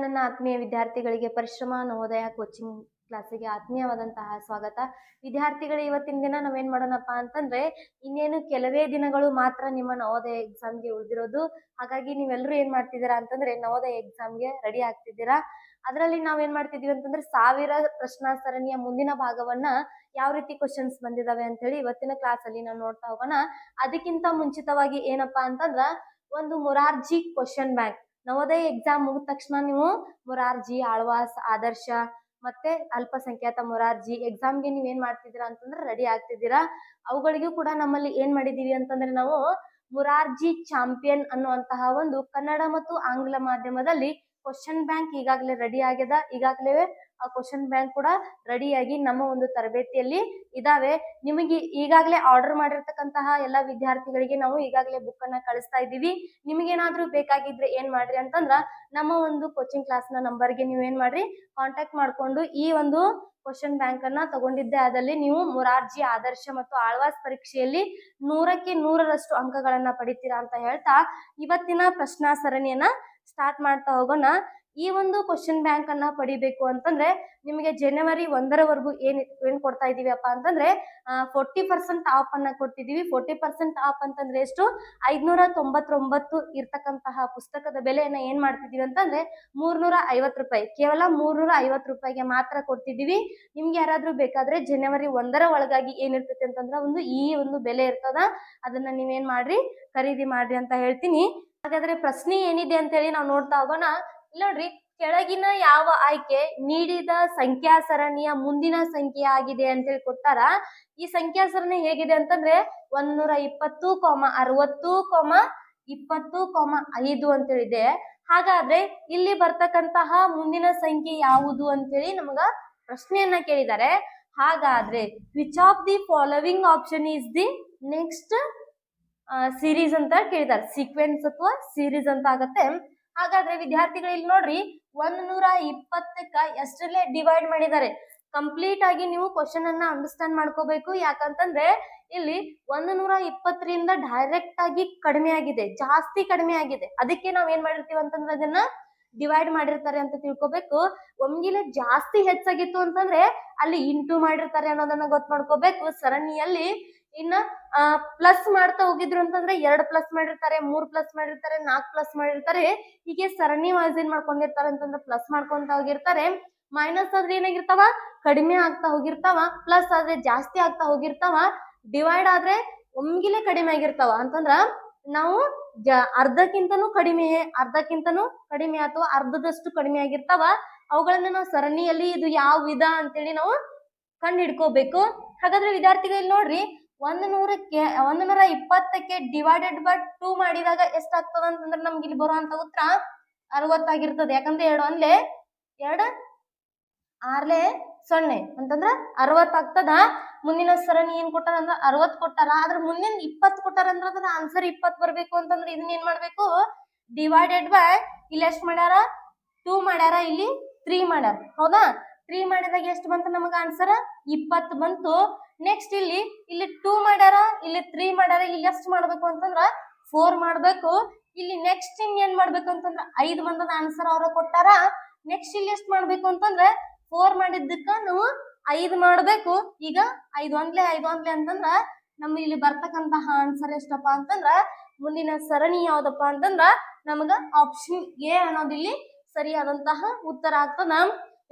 ನನ್ನ ಆತ್ಮೀಯ ವಿದ್ಯಾರ್ಥಿಗಳಿಗೆ ಪರಿಶ್ರಮ, ನವೋದಯ ಕೋಚಿಂಗ್ ಕ್ಲಾಸಿಗೆ ಆತ್ಮೀಯವಾದಂತಹ ಸ್ವಾಗತ. ವಿದ್ಯಾರ್ಥಿಗಳು, ಇವತ್ತಿನ ದಿನ ನಾವೇನ್ ಮಾಡೋಣಪ್ಪ ಅಂತಂದ್ರೆ, ಇನ್ನೇನು ಕೆಲವೇ ದಿನಗಳು ಮಾತ್ರ ನಿಮ್ಮ ನವೋದಯ ಎಕ್ಸಾಮ್ಗೆ ಉಳಿದಿರೋದು. ಹಾಗಾಗಿ ನೀವೆಲ್ಲರೂ ಏನ್ ಮಾಡ್ತಿದ್ದೀರಾ ಅಂತಂದ್ರೆ, ನವೋದಯ ಎಕ್ಸಾಮ್ಗೆ ರೆಡಿ ಆಗ್ತಿದ್ದೀರಾ. ಅದರಲ್ಲಿ ನಾವೇನ್ ಮಾಡ್ತಿದೀವಿ ಅಂತಂದ್ರೆ, ಸಾವಿರ ಪ್ರಶ್ನಾ ಸರಣಿಯ ಮುಂದಿನ ಭಾಗವನ್ನ ಯಾವ ರೀತಿ ಕ್ವಶನ್ಸ್ ಬಂದಿದಾವೆ ಅಂತ ಹೇಳಿ ಇವತ್ತಿನ ಕ್ಲಾಸ್ ಅಲ್ಲಿ ನಾವು ನೋಡ್ತಾ ಹೋಗೋಣ. ಅದಕ್ಕಿಂತ ಮುಂಚಿತವಾಗಿ ಏನಪ್ಪಾ ಅಂತಂದ್ರ, ಒಂದು Morarji question bank Navodaya exam ಮುಗಿದ ತಕ್ಷಣ ನೀವು ಮುರಾರ್ಜಿ, ಆಳ್ವಾಸ್, ಆದರ್ಶ ಮತ್ತೆ ಅಲ್ಪಸಂಖ್ಯಾತ ಮುರಾರ್ಜಿ ಎಕ್ಸಾಮ್ಗೆ ನೀವ್ ಏನ್ ಮಾಡ್ತಿದ್ದೀರಾ ಅಂತಂದ್ರೆ ರೆಡಿ ಆಗ್ತಿದ್ದೀರಾ. ಅವುಗಳಿಗೂ ಕೂಡ ನಮ್ಮಲ್ಲಿ ಏನ್ ಮಾಡಿದೀವಿ ಅಂತಂದ್ರೆ ನಾವು ಮುರಾರ್ಜಿ ಚಾಂಪಿಯನ್ ಅನ್ನುವಂತಹ ಒಂದು ಕನ್ನಡ ಮತ್ತು ಆಂಗ್ಲ ಮಾಧ್ಯಮದಲ್ಲಿ ಕ್ವಶನ್ ಬ್ಯಾಂಕ್ ಈಗಾಗಲೇ ರೆಡಿ ಆಗ್ಯದ. ಈಗಾಗಲೇ ಆ ಕ್ವಶನ್ ಬ್ಯಾಂಕ್ ಕೂಡ ರೆಡಿಯಾಗಿ ನಮ್ಮ ಒಂದು ತರಬೇತಿಯಲ್ಲಿ ಇದಾವೆ. ನಿಮಗೆ ಈಗಾಗಲೇ ಆರ್ಡರ್ ಮಾಡಿರ್ತಕ್ಕಂತಹ ಎಲ್ಲ ವಿದ್ಯಾರ್ಥಿಗಳಿಗೆ ನಾವು ಈಗಾಗಲೇ ಬುಕ್ ಅನ್ನ ಕಳಿಸ್ತಾ ಇದ್ದೀವಿ. ನಿಮಗೇನಾದ್ರೂ ಬೇಕಾಗಿದ್ರೆ ಏನ್ ಮಾಡ್ರಿ ಅಂತಂದ್ರ ನಮ್ಮ ಒಂದು ಕೋಚಿಂಗ್ ಕ್ಲಾಸ್ನ ನಂಬರ್ಗೆ ನೀವು ಏನ್ ಮಾಡ್ರಿ ಕಾಂಟ್ಯಾಕ್ಟ್ ಮಾಡ್ಕೊಂಡು ಈ ಒಂದು ಕ್ವಶನ್ ಬ್ಯಾಂಕ್ ಅನ್ನ ತಗೊಂಡಿದ್ದೆ ಅದಲ್ಲಿ ನೀವು ಮುರಾರ್ಜಿ ಆದರ್ಶ ಮತ್ತು ಆಳ್ವಾಸ್ ಪರೀಕ್ಷೆಯಲ್ಲಿ ನೂರಕ್ಕೆ ನೂರರಷ್ಟು ಅಂಕಗಳನ್ನ ಪಡಿತೀರಾ ಅಂತ ಹೇಳ್ತಾ ಇವತ್ತಿನ ಪ್ರಶ್ನಾ ಸರಣಿಯನ್ನ ಸ್ಟಾರ್ಟ್ ಮಾಡ್ತಾ ಹೋಗೋಣ. ಈ ಒಂದು ಕ್ವಶನ್ ಬ್ಯಾಂಕ್ ಅನ್ನ ಪಡಿಬೇಕು ಅಂತಂದ್ರೆ ನಿಮಗೆ ಜನವರಿ ಒಂದರವರೆಗೂ ಏನ್ ಏನ್ ಕೊಡ್ತಾ ಇದೀವಿ ಅಪ್ಪ ಅಂತಂದ್ರೆ ಫೋರ್ಟಿ ಪರ್ಸೆಂಟ್ ಆಫ್ ಅನ್ನ ಕೊಡ್ತಿದೀವಿ. ಫೋರ್ಟಿ ಪರ್ಸೆಂಟ್ ಆಫ್ ಅಂತಂದ್ರೆ ಎಷ್ಟು? ಐದ್ನೂರ ತೊಂಬತ್ತೊಂಬತ್ತು ಇರ್ತಕ್ಕಂತಹ ಪುಸ್ತಕದ ಬೆಲೆಯನ್ನ ಏನ್ ಮಾಡ್ತಿದೀವಿ ಅಂತಂದ್ರೆ ಮೂರ್ನೂರ ಐವತ್ತು ರೂಪಾಯಿ. ಕೇವಲ ಮೂರ್ನೂರ ಐವತ್ತು ರೂಪಾಯಿಗೆ ಮಾತ್ರ ಕೊಡ್ತಿದೀವಿ. ನಿಮ್ಗೆ ಯಾರಾದ್ರೂ ಬೇಕಾದ್ರೆ ಜನವರಿ ಒಂದರ ಒಳಗಾಗಿ ಏನಿರ್ತೈತೆ ಅಂತಂದ್ರೆ ಒಂದು ಈ ಒಂದು ಬೆಲೆ ಇರ್ತದ. ಅದನ್ನ ನೀವೇನ್ ಮಾಡ್ರಿ? ಖರೀದಿ ಮಾಡ್ರಿ ಅಂತ ಹೇಳ್ತೀನಿ. ಹಾಗಾದ್ರೆ ಪ್ರಶ್ನೆ ಏನಿದೆ ಅಂತ ಹೇಳಿ ನಾವು ನೋಡ್ತಾ ಹೋಗೋಣ. ಇಲ್ಲ ನೋಡ್ರಿ, ಕೆಳಗಿನ ಯಾವ ಆಯ್ಕೆ ನೀಡಿದ ಸಂಖ್ಯಾ ಸರಣಿಯ ಮುಂದಿನ ಸಂಖ್ಯೆ ಆಗಿದೆ ಅಂತ ಹೇಳಿ ಕೊಟ್ಟಾರ ಈ ಸಂಖ್ಯಾ ಸರಣಿ ಹೇಗಿದೆ ಅಂತಂದ್ರೆ ಒಂದ್ನೂರ ಇಪ್ಪತ್ತು ಕೋಮ ಅರವತ್ತು ಕೋಮ ಇಪ್ಪತ್ತು ಕೋಮ ಐದು ಅಂತೇಳಿದೆ. ಹಾಗಾದ್ರೆ ಇಲ್ಲಿ ಬರ್ತಕ್ಕಂತಹ ಮುಂದಿನ ಸಂಖ್ಯೆ ಯಾವುದು ಅಂತೇಳಿ ನಮಗ ಪ್ರಶ್ನೆಯನ್ನ ಕೇಳಿದ್ದಾರೆ ಹಾಗಾದ್ರೆ which of the following option is the next series ಅಂತ ಕೇಳಿದಾರೆ ಸೀಕ್ವೆನ್ಸ್ ಅಥವಾ ಸೀರೀಸ್ ಅಂತ ಆಗತ್ತೆ. ಹಾಗಾದ್ರೆ ವಿದ್ಯಾರ್ಥಿಗಳು ಇಲ್ಲಿ ನೋಡ್ರಿ ಒಂದ್ ನೂರ ಇಪ್ಪತ್ತಕ್ಕ ಎಷ್ಟರಲ್ಲೇ ಡಿವೈಡ್ ಮಾಡಿದ್ದಾರೆ. ಕಂಪ್ಲೀಟ್ ಆಗಿ ನೀವು ಕ್ವಶನ್ ಅನ್ನ ಅಂಡರ್ಸ್ಟ್ಯಾಂಡ್ ಮಾಡ್ಕೋಬೇಕು. ಯಾಕಂತಂದ್ರೆ ಇಲ್ಲಿ ಒಂದು ನೂರ ಇಪ್ಪತ್ತರಿಂದ ಡೈರೆಕ್ಟ್ ಆಗಿ ಕಡಿಮೆ ಆಗಿದೆ. ಜಾಸ್ತಿ ಕಡಿಮೆ ಆಗಿದೆ. ಅದಕ್ಕೆ ನಾವ್ ಏನ್ ಮಾಡಿರ್ತೀವಿ ಅಂತಂದ್ರೆ ಅದನ್ನ ಡಿವೈಡ್ ಮಾಡಿರ್ತಾರೆ ಅಂತ ತಿಳ್ಕೊಬೇಕು. ಒಮ್ಗಿಲೆ ಜಾಸ್ತಿ ಹೆಚ್ಚಾಗಿತ್ತು ಅಂತಂದ್ರೆ ಅಲ್ಲಿ ಇಂಟು ಮಾಡಿರ್ತಾರೆ ಅನ್ನೋದನ್ನ ಗೊತ್ತು ಮಾಡ್ಕೋಬೇಕು. ಸರಣಿಯಲ್ಲಿ ಇನ್ನ ಪ್ಲಸ್ ಮಾಡ್ತಾ ಹೋಗಿದ್ರು ಅಂತಂದ್ರೆ ಎರಡ್ ಪ್ಲಸ್ ಮಾಡಿರ್ತಾರೆ, ಮೂರ್ ಪ್ಲಸ್ ಮಾಡಿರ್ತಾರೆ ನಾಲ್ಕ್ ಪ್ಲಸ್ ಮಾಡಿರ್ತಾರೆ. ಹೀಗೆ ಸರಣಿ ವೈಸ್ ಏನ್ ಮಾಡ್ಕೊಂಡಿರ್ತಾರೆ ಅಂತಂದ್ರೆ ಪ್ಲಸ್ ಮಾಡ್ಕೊಂತ ಹೋಗಿರ್ತಾರೆ. ಮೈನಸ್ ಆದ್ರೆ ಏನಾಗಿರ್ತಾವ? ಕಡಿಮೆ ಆಗ್ತಾ ಹೋಗಿರ್ತಾವ. ಪ್ಲಸ್ ಆದ್ರೆ ಜಾಸ್ತಿ ಆಗ್ತಾ ಹೋಗಿರ್ತಾವ. ಡಿವೈಡ್ ಆದ್ರೆ ಒಮ್ಗಿಲೆ ಕಡಿಮೆ ಆಗಿರ್ತಾವ. ಅಂತಂದ್ರ ನಾವು ಜ, ಅರ್ಧಕ್ಕಿಂತನೂ ಕಡಿಮೆ ಅರ್ಧಕ್ಕಿಂತನೂ ಕಡಿಮೆ ಅಥವಾ ಅರ್ಧದಷ್ಟು ಕಡಿಮೆ ಆಗಿರ್ತಾವ. ಅವುಗಳನ್ನ ನಾವು ಸರಣಿಯಲ್ಲಿ ಇದು ಯಾವ ವಿಧ ಅಂತೇಳಿ ನಾವು ಕಂಡು ಹಿಡ್ಕೋಬೇಕು. ಹಾಗಾದ್ರೆ ವಿದ್ಯಾರ್ಥಿಗಳು ನೋಡ್ರಿ ಒಂದ್ ನೂರಕ್ಕೆ ಒಂದ್ ನೂರ ಇಪ್ಪತ್ತಕ್ಕೆ ಡಿವೈಡೆಡ್ ಬೈ ಟೂ ಮಾಡಿದಾಗ ಎಷ್ಟಾಗ್ತದ ಅಂತಂದ್ರೆ ನಮ್ಗೆ ಇಲ್ಲಿ ಬರುವಂತ ಉತ್ತರ ಅರವತ್ತಾಗಿರ್ತದೆ. ಯಾಕಂದ್ರೆ ಎರಡು ಒಂದ್ಲೆ ಎರಡು ಆರ್ಲೆ ಸೊನ್ನೆ ಅಂತಂದ್ರ ಅರವತ್ ಆಗ್ತದ ಮುಂದಿನ ಸರಣಿ ಏನ್ ಕೊಟ್ಟಾರ ಅಂದ್ರ ಅರವತ್ ಕೊಟ್ಟಾರ. ಅದ್ರ ಮುಂದಿನ ಇಪ್ಪತ್ ಕೊಟ್ಟಾರ ಅಂದ್ರ ಅದ್ರ ಆನ್ಸರ್ ಇಪ್ಪತ್ ಬರ್ಬೇಕು ಅಂತಂದ್ರೆ ಇದನ್ನ ಏನ್ ಮಾಡ್ಬೇಕು? ಡಿವೈಡೆಡ್ ಬೈ ಇಲ್ಲಿ ಎಷ್ಟ್ ಮಾಡ್ಯಾರ? ಟೂ ಮಾಡ್ಯಾರ, ಇಲ್ಲಿ ತ್ರೀ ಮಾಡ್ಯಾರ. ಹೌದಾ? ತ್ರೀ ಮಾಡಿದಾಗ ಎಷ್ಟು ಬಂತು ನಮಗ ಆನ್ಸರ್ ಇಪ್ಪತ್ತು ಬಂತು. ನೆಕ್ಸ್ಟ್ ಇಲ್ಲಿ ಇಲ್ಲಿ ಟೂ ಮಾಡ್ಯಾರ, ಇಲ್ಲಿ ತ್ರೀ ಮಾಡ್ಯಾರ, ಇಲ್ಲಿ ಎಷ್ಟು ಮಾಡ್ಬೇಕು ಅಂತಂದ್ರ ಫೋರ್ ಮಾಡ್ಬೇಕು. ಇಲ್ಲಿ ನೆಕ್ಸ್ಟ್ ಇನ್ ಏನ್ ಮಾಡ್ಬೇಕು ಅಂತಂದ್ರ ಐದ್ ಬಂದದ ಆನ್ಸರ್ ಅವ್ರ ಕೊಟ್ಟಾರ. ನೆಕ್ಸ್ಟ್ ಇಲ್ಲಿ ಎಷ್ಟ್ ಮಾಡ್ಬೇಕು ಅಂತಂದ್ರ ಫೋರ್ ಮಾಡಿದ್ದಕ್ಕ ನಾವು ಐದ್ ಮಾಡ್ಬೇಕು. ಈಗ ಐದ್ ಒಂದ್ಲೆ ಐದ್ ಒಂದ್ಲೆ ಅಂತಂದ್ರ ನಮ್ಮ ಇಲ್ಲಿ ಬರ್ತಕ್ಕಂತಹ ಆನ್ಸರ್ ಎಷ್ಟಪ್ಪ ಅಂತಂದ್ರ ಮುಂದಿನ ಸರಣಿ ಯಾವ್ದಪ್ಪ ಅಂತಂದ್ರ ನಮಗ ಆಪ್ಷನ್ ಎ ಅನ್ನೋದಿಲ್ಲಿ ಸರಿಯಾದಂತಹ ಉತ್ತರ ಆಗ್ತದ.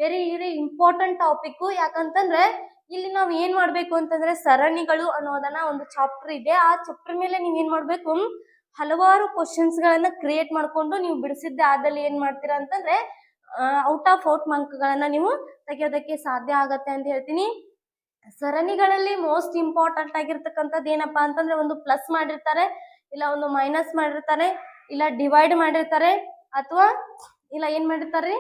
ವೆರಿ ವೆರಿ ಇಂಪಾರ್ಟೆಂಟ್ ಟಾಪಿಕ್ ಯಾಕಂತಂದ್ರೆ ಇಲ್ಲಿ ನಾವು ಏನ್ ಮಾಡ್ಬೇಕು ಅಂತಂದ್ರೆ ಸರಣಿಗಳು ಅನ್ನೋದನ್ನ ಒಂದು ಚಾಪ್ಟರ್ ಇದೆ. ಆ ಚಾಪ್ಟರ್ ಮೇಲೆ ನೀವ್ ಏನ್ ಮಾಡ್ಬೇಕು? ಹಲವಾರು ಕ್ವಶನ್ಸ್ ಗಳನ್ನ ಕ್ರಿಯೇಟ್ ಮಾಡ್ಕೊಂಡು ನೀವು ಬಿಡಿಸಿದ್ದೆ ಆದಲ್ಲಿ ಏನ್ ಮಾಡ್ತೀರಾ ಅಂತಂದ್ರೆ ಔಟ್ ಆಫ್ ಔಟ್ ಗಳನ್ನ ನೀವು ತೆಗೆಯೋದಕ್ಕೆ ಸಾಧ್ಯ ಆಗತ್ತೆ ಅಂತ ಹೇಳ್ತೀನಿ. ಸರಣಿಗಳಲ್ಲಿ ಮೋಸ್ಟ್ ಇಂಪಾರ್ಟೆಂಟ್ ಆಗಿರ್ತಕ್ಕಂಥದ್ದು ಏನಪ್ಪಾ ಅಂತಂದ್ರೆ ಒಂದು ಪ್ಲಸ್ ಮಾಡಿರ್ತಾರೆ, ಇಲ್ಲ ಒಂದು ಮೈನಸ್ ಮಾಡಿರ್ತಾರೆ, ಇಲ್ಲ ಡಿವೈಡ್ ಮಾಡಿರ್ತಾರೆ, ಅಥವಾ, ಇಲ್ಲ ಏನ್ ಮಾಡಿರ್ತಾರೆ?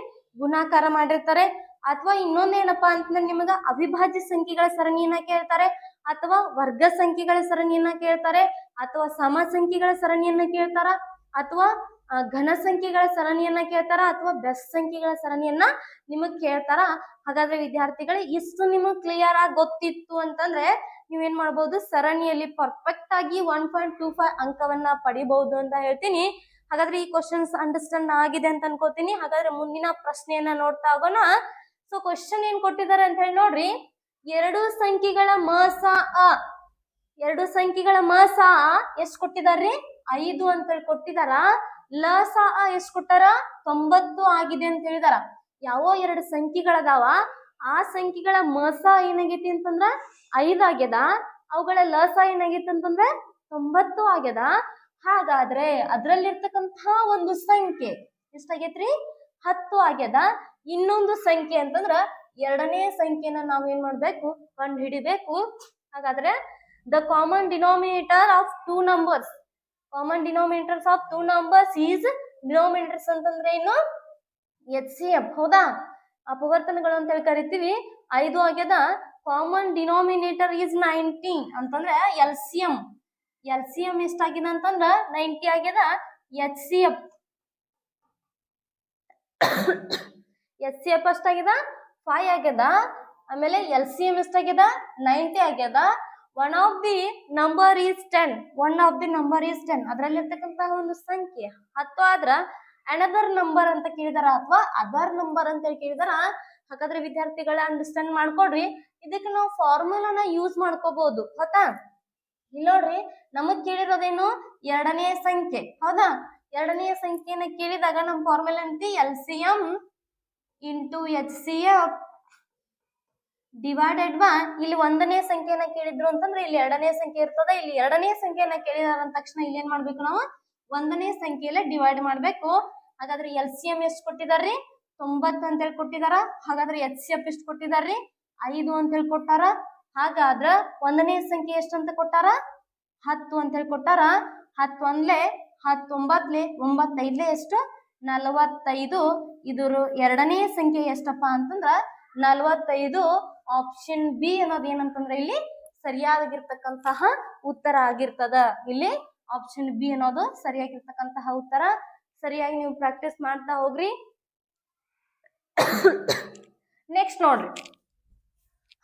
ಗುಣಾಕಾರ ಮಾಡಿರ್ತಾರೆ. ಅಥವಾ ಇನ್ನೊಂದೇನಪ್ಪಾ ಅಂತಂದ್ರೆ ನಿಮಗ ಅವಿಭಾಜ್ಯ ಸಂಖ್ಯೆಗಳ ಸರಣಿಯನ್ನ ಕೇಳ್ತಾರೆ, ಅಥವಾ ವರ್ಗ ಸಂಖ್ಯೆಗಳ ಸರಣಿಯನ್ನ ಕೇಳ್ತಾರೆ, ಅಥವಾ ಸಮ ಸಂಖ್ಯೆಗಳ ಸರಣಿಯನ್ನ ಕೇಳ್ತಾರ, ಅಥವಾ ಘನ ಸಂಖ್ಯೆಗಳ ಸರಣಿಯನ್ನ ಕೇಳ್ತಾರ, ಅಥವಾ ಬೆಸ್ ಸಂಖ್ಯೆಗಳ ಸರಣಿಯನ್ನ ನಿಮಗ್ ಕೇಳ್ತಾರ. ಹಾಗಾದ್ರೆ ವಿದ್ಯಾರ್ಥಿಗಳೇ, ಇಷ್ಟು ನಿಮಗ್ ಕ್ಲಿಯರ್ ಆಗಿ ಗೊತ್ತಿತ್ತು ಅಂತಂದ್ರೆ ನೀವೇನ್ ಮಾಡ್ಬೋದು, ಸರಣಿಯಲ್ಲಿ ಪರ್ಫೆಕ್ಟ್ ಆಗಿ ಒನ್ ಪಾಯಿಂಟ್ ಟೂ ಫೈವ್ ಅಂಕವನ್ನ ಪಡಿಬಹುದು ಅಂತ ಹೇಳ್ತೀನಿ. ಹಾಗಾದ್ರೆ ಈ ಕ್ವಶನ್ಸ್ ಅಂಡರ್ಸ್ಟ್ಯಾಂಡ್ ಆಗಿದೆ ಅಂತ ಅನ್ಕೋತೀನಿ. ಹಾಗಾದ್ರೆ ಮುಂದಿನ ಪ್ರಶ್ನೆಯನ್ನ ನೋಡ್ತಾ ಹೋಗೋಣ. ಸೊ ಕ್ವಶನ್ ಏನ್ ಕೊಟ್ಟಿದ್ದಾರೆ ಅಂತ ಹೇಳಿ ನೋಡ್ರಿ. ಎರಡು ಸಂಖ್ಯೆಗಳ ಮಸ ಅ. ಎರಡು ಸಂಖ್ಯೆಗಳ ಮಸ ಎಷ್ಟ್ ಕೊಟ್ಟಿದಾರ್ರಿ? ಐದು ಅಂತ ಹೇಳಿ ಕೊಟ್ಟಿದಾರ. ಲ ಅ ಎಷ್ಟ್ ಕೊಟ್ಟಾರ? ತೊಂಬತ್ತು ಆಗಿದೆ ಅಂತ ಹೇಳಿದಾರ. ಯಾವ ಎರಡು ಸಂಖ್ಯೆಗಳದಾವ. ಆ ಸಂಖ್ಯೆಗಳ ಮಸ ಏನಾಗೈತಿ ಅಂತಂದ್ರ ಐದ್ ಆಗ್ಯದ. ಅವುಗಳ ಲಸ ಏನಾಗೈತಿ ಅಂತಂದ್ರ ತೊಂಬತ್ತು ಆಗ್ಯದ. ಹಾಗಾದ್ರೆ ಅದ್ರಲ್ಲಿರ್ತಕ್ಕಂತಹ ಒಂದು ಸಂಖ್ಯೆ ಎಷ್ಟಾಗೈತ್ರಿ ಹತ್ತು ಆಗ್ಯದ. ಇನ್ನೊಂದು ಸಂಖ್ಯೆ ಅಂತಂದ್ರ ಎರಡನೇ ಸಂಖ್ಯೆನ ನಾವು ಏನ್ ಮಾಡ್ಬೇಕು? ಕಂಡು ಹಿಡಿಬೇಕು ಹಾಗಾದ್ರೆ the common denominator of two numbers common denominators of two numbers is denominators ಅಂತಂದ್ರೆ ಏನು? ಎಚ್ ಸಿ ಎಫ್ ಹೌದಾ? ಅಪವರ್ತನಗಳು ಅಂತ ಹೇಳಿ ಕರಿತೀವಿ. ಐದು ಆಗ್ಯದ. ಕಾಮನ್ ಡಿನೋಮಿನೇಟರ್ ಈಸ್ ನೈನ್ಟೀನ್ ಅಂತಂದ್ರೆ L C M L C M ಎಷ್ಟಾಗಿದೆ ಅಂತಂದ್ರ ನೈಂಟಿ ಆಗ್ಯದ H C F H C F ಎಷ್ಟಾಗ್ಯದ five ಆಗ್ಯದ, ಆಮೇಲೆ ಎಲ್ ಸಿ ಎಂ ಎಷ್ಟಾಗ್ಯದ ನೈಂಟಿ ಆಗ್ಯದ. One of the number is ten one of the number is ten ಅದರಲ್ಲಿರ್ತಕ್ಕಂತಹ ಒಂದು ಸಂಖ್ಯೆ ಹತ್ತು ಆದ್ರ ಅನದರ್ ನಂಬರ್ ಅಂತ ಕೇಳಿದಾರ ಅಥವಾ ಅದರ್ ನಂಬರ್ ಅಂತ ಹೇಳಿ ಕೇಳಿದಾರ. ಹಾಗಾದ್ರೆ ವಿದ್ಯಾರ್ಥಿಗಳ ಅಂಡರ್ಸ್ಟ್ಯಾಂಡ್ ಮಾಡ್ಕೊಡ್ರಿ. ಇದಕ್ಕೆ ನಾವು ಫಾರ್ಮುಲಾನ ಯೂಸ್ ಮಾಡ್ಕೋಬಹುದು ಹೌದಾ? ಇಲ್ಲಿ ನೋಡ್ರಿ, ನಮಗ್ ಕೇಳಿರೋದೇನು? ಎರಡನೇ ಸಂಖ್ಯೆ. ಹೌದಾ? ಎರಡನೇ ಸಂಖ್ಯೆನ ಕೇಳಿದಾಗ ನಮ್ ಫಾರ್ಮುಲಾ ಅಂತಿ L C M into H C F divided by ಇಲ್ಲಿ ಒಂದನೇ ಸಂಖ್ಯೆನ ಕೇಳಿದ್ರು ಅಂತಂದ್ರೆ ಇಲ್ಲಿ ಎರಡನೇ ಸಂಖ್ಯೆ ಇರ್ತದೆ. ಇಲ್ಲಿ ಎರಡನೇ ಸಂಖ್ಯೆನ ಕೇಳಿದಾರ ಅಂದ ತಕ್ಷಣ ಇಲ್ಲಿ ಏನ್ ಮಾಡ್ಬೇಕು ನಾವು? ಒಂದನೇ ಸಂಖ್ಯೆಯಲ್ಲೇ ಡಿವೈಡ್ ಮಾಡ್ಬೇಕು. ಹಾಗಾದ್ರೆ ಎಲ್ ಸಿ ಎಂ ಎಷ್ಟು ಕೊಟ್ಟಿದಾರ್ರಿ? ತೊಂಬತ್ತು ಅಂತ ಹೇಳಿ ಕೊಟ್ಟಿದಾರ. ಹಾಗಾದ್ರೆ ಎಚ್ ಸಿ ಎಫ್ ಎಷ್ಟು ಕೊಟ್ಟಿದಾರ್ರಿ? ಐದು ಅಂತ ಹೇಳಿ ಕೊಟ್ಟಾರ. ಹಾಗಾದ್ರ ಒಂದನೇ ಸಂಖ್ಯೆ ಎಷ್ಟಂತ ಕೊಟ್ಟಾರ? ಹತ್ತು ಅಂತ ಹೇಳಿ ಕೊಟ್ಟಾರ. ಹತ್ತು ಒಂದ್ಲೆ ಹತ್ತೊಂಬತ್ಲೆ ಒಂಬತ್ತೈದ್ಲೆ ಎಷ್ಟು? ನಲವತ್ತೈದು. ಇದ್ರ ಎರಡನೇ ಸಂಖ್ಯೆ ಎಷ್ಟಪ್ಪ ಅಂತಂದ್ರ ನಲವತ್ತೈದು ಆಪ್ಷನ್ ಬಿ ಅನ್ನೋದು ಏನಂತಂದ್ರೆ ಇಲ್ಲಿ ಸರಿಯಾಗಿರ್ತಕ್ಕಂತಹ ಉತ್ತರ ಆಗಿರ್ತದ. ಇಲ್ಲಿ ಆಪ್ಷನ್ ಬಿ ಅನ್ನೋದು ಸರಿಯಾಗಿರ್ತಕ್ಕಂತಹ ಉತ್ತರ. ಸರಿಯಾಗಿ ನೀವು ಪ್ರಾಕ್ಟೀಸ್ ಮಾಡ್ತಾ ಹೋಗ್ರಿ. ನೆಕ್ಸ್ಟ್ ನೋಡ್ರಿ.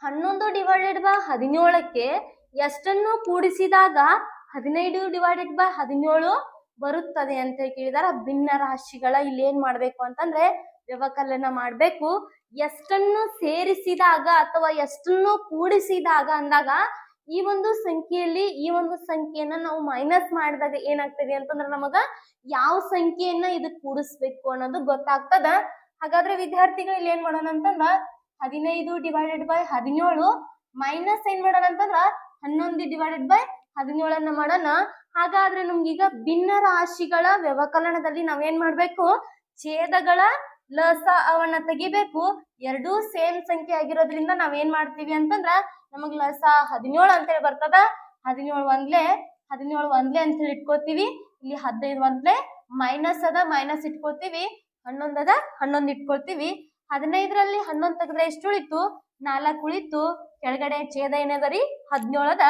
ಹನ್ನೊಂದು ಡಿವೈಡೆಡ್ ಬೈ ಹದಿನೇಳಕ್ಕೆ ಎಷ್ಟನ್ನು ಕೂಡಿಸಿದಾಗ ಹದಿನೈದು ಡಿವೈಡೆಡ್ ಬೈ ಹದಿನೇಳು? ಬರುತ್ತದೆ ಅಂತ ಕೇಳಿದಾರ. ಭಿನ್ನ ರಾಶಿಗಳ ಇಲ್ಲಿ ಏನ್ ಮಾಡ್ಬೇಕು ಅಂತಂದ್ರೆ ವ್ಯವಕಲನ ಮಾಡ್ಬೇಕು. ಎಷ್ಟನ್ನು ಸೇರಿಸಿದಾಗ ಅಥವಾ ಎಷ್ಟನ್ನು ಕೂಡಿಸಿದಾಗ ಅಂದಾಗ ಈ ಒಂದು ಸಂಖ್ಯೆಯಲ್ಲಿ ಈ ಒಂದು ಸಂಖ್ಯೆಯನ್ನ ನಾವು ಮೈನಸ್ ಮಾಡಿದಾಗ ಏನಾಗ್ತದೆ ಅಂತಂದ್ರೆ ನಮಗ ಯಾವ ಸಂಖ್ಯೆಯನ್ನ ಇದು ಕೂಡಿಸ್ಬೇಕು ಅನ್ನೋದು ಗೊತ್ತಾಗ್ತದ. ಹಾಗಾದ್ರೆ ವಿದ್ಯಾರ್ಥಿಗಳು ಇಲ್ಲಿ ಏನ್ ಮಾಡೋಣ ಅಂತಂದ್ರ ಹದಿನೈದು ಡಿವೈಡೆಡ್ ಬೈ ಹದಿನೇಳು ಮೈನಸ್ ಏನ್ ಮಾಡೋಣ ಅಂತಂದ್ರ ಹನ್ನೊಂದು ಡಿವೈಡೆಡ್ ಬೈ ಹದಿನೇಳನ್ನ ಮಾಡೋಣ. ಹಾಗಾದ್ರೆ ನಮ್ಗೀಗ ಭಿನ್ನ ರಾಶಿಗಳ ವ್ಯವಕಲನದಲ್ಲಿ ನಾವೇನ್ ಮಾಡ್ಬೇಕು? ಛೇದಗಳ ಲಸ ಅವನ್ನ ತೆಗಿಬೇಕು. ಎರಡೂ ಸೇಮ್ ಸಂಖ್ಯೆ ಆಗಿರೋದ್ರಿಂದ ನಾವೇನ್ ಮಾಡ್ತೀವಿ ಅಂತಂದ್ರ ನಮಗ್ ಲಸ ಹದಿನೇಳು ಅಂತೇಳಿ ಬರ್ತದ. ಹದಿನೇಳು ಒಂದ್ಲೆ ಹದಿನೇಳು ಒಂದ್ಲೆ ಅಂತ ಹೇಳಿ ಇಟ್ಕೋತೀವಿ. ಇಲ್ಲಿ ಹದಿನೈದು ಒಂದ್ಲೆ ಮೈನಸ್ ಅದ ಮೈನಸ್ ಇಟ್ಕೋತೀವಿ. ಹನ್ನೊಂದದ ಅದ ಇಟ್ಕೋತೀವಿ ಹದಿನೈದರಲ್ಲಿ ಹನ್ನೊಂದು ತೆಗೆದ್ರೆ ಎಷ್ಟು ಉಳಿತು ನಾಲ್ಕು ಉಳಿತು ಕೆಳಗಡೆ ಛೇದ ಏನದ ರೀ? ಹದಿನೇಳದ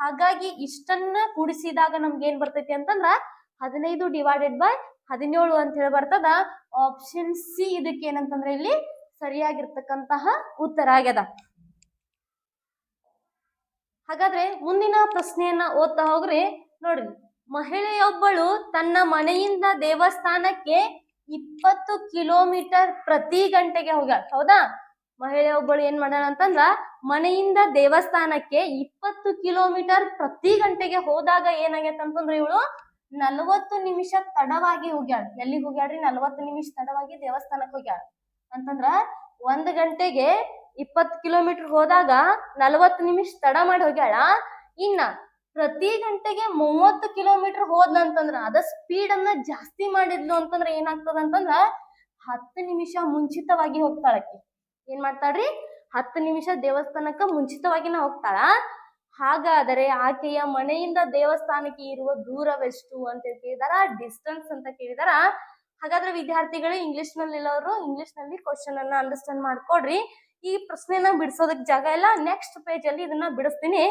ಹಾಗಾಗಿ ಇಷ್ಟನ್ನ ಕೂಡಿಸಿದಾಗ ನಮ್ಗೆ ಏನ್ ಬರ್ತೈತಿ ಅಂತಂದ್ರ ಹದಿನೈದು ಡಿವೈಡೆಡ್ ಬೈ ಹದಿನೇಳು ಅಂತ ಹೇಳಿ ಬರ್ತದ. ಆಪ್ಷನ್ ಸಿ ಇದಕ್ಕೆ ಏನಂತಂದ್ರೆ ಇಲ್ಲಿ ಸರಿಯಾಗಿರ್ತಕ್ಕಂತಹ ಉತ್ತರ ಆಗ್ಯದ. ಹಾಗಾದ್ರೆ ಮುಂದಿನ ಪ್ರಶ್ನೆಯನ್ನ ಓದ್ತಾ ಹೋಗ್ರಿ. ನೋಡ್ರಿ, ಮಹಿಳೆಯೊಬ್ಬಳು ತನ್ನ ಮನೆಯಿಂದ ದೇವಸ್ಥಾನಕ್ಕೆ ಇಪ್ಪತ್ತು ಕಿಲೋಮೀಟರ್ ಪ್ರತಿ ಗಂಟೆಗೆ ಹೋಗ್ಯಾಳ. ಹೌದಾ? ಮಹಿಳೆಯೊಬ್ಬಳು ಏನ್ ಮಾಡ್ಯಾಳ ಅಂತಂದ್ರ ಮನೆಯಿಂದ ದೇವಸ್ಥಾನಕ್ಕೆ ಇಪ್ಪತ್ತು ಕಿಲೋಮೀಟರ್ ಪ್ರತಿ ಗಂಟೆಗೆ ಹೋದಾಗ ಏನಾಗೈತೆ ಅಂತಂದ್ರ ಇವಳು ನಲವತ್ತು ನಿಮಿಷ ತಡವಾಗಿ ಹೋಗ್ಯಾಳ. ಎಲ್ಲಿಗೆ ಹೋಗ್ಯಾಳ್ರಿ? ನಲವತ್ತು ನಿಮಿಷ ತಡವಾಗಿ ದೇವಸ್ಥಾನಕ್ಕೆ ಹೋಗ್ಯಾಳ. ಅಂತಂದ್ರ ಒಂದ್ ಗಂಟೆಗೆ ಇಪ್ಪತ್ತು ಕಿಲೋಮೀಟರ್ ಹೋದಾಗ ನಲವತ್ತು ನಿಮಿಷ ತಡ ಮಾಡಿ ಹೋಗ್ಯಾಳ. ಇನ್ನ ಪ್ರತಿ ಗಂಟೆಗೆ ಮೂವತ್ತು ಕಿಲೋಮೀಟರ್ ಹೋದ್ಲಂತಂದ್ರ ಅದ ಸ್ಪೀಡ್ ಅನ್ನ ಜಾಸ್ತಿ ಮಾಡಿದ್ಲು ಅಂತಂದ್ರ ಏನಾಗ್ತದ ಅಂತಂದ್ರ ಹತ್ತು ನಿಮಿಷ ಮುಂಚಿತವಾಗಿ ಹೋಗ್ತಾಳಕ್ಕೆ ಏನ್ ಮಾಡ್ತಾಳ್ರಿ? ಹತ್ತು ನಿಮಿಷ ದೇವಸ್ಥಾನಕ್ಕ ಮುಂಚಿತವಾಗಿನ ಹೋಗ್ತಾಳ. ಹಾಗಾದರೆ ಆಕೆಯ ಮನೆಯಿಂದ ದೇವಸ್ಥಾನಕ್ಕೆ ಇರುವ ದೂರವೆಷ್ಟು ಅಂತ ಕೇಳಿದಾರ ಡಿಸ್ಟೆನ್ಸ್ ಅಂತ ಕೇಳಿದಾರ. ಹಾಗಾದ್ರೆ ವಿದ್ಯಾರ್ಥಿಗಳು ಇಂಗ್ಲಿಷ್ನಲ್ಲಿ ಇಲ್ಲವರು ಇಂಗ್ಲಿಷ್ನಲ್ಲಿ ಕ್ವಶನ್ ಅನ್ನ ಅಂಡರ್ಸ್ಟ್ಯಾಂಡ್ ಮಾಡ್ಕೊಡ್ರಿ. ಈ ಪ್ರಶ್ನೆನ ಬಿಡಿಸೋದಕ್ ಜಾಗ ಇಲ್ಲ. ನೆಕ್ಸ್ಟ್ ಪೇಜ್ ಅಲ್ಲಿ ಇದನ್ನ ಬಿಡಿಸ್ತೀನಿ.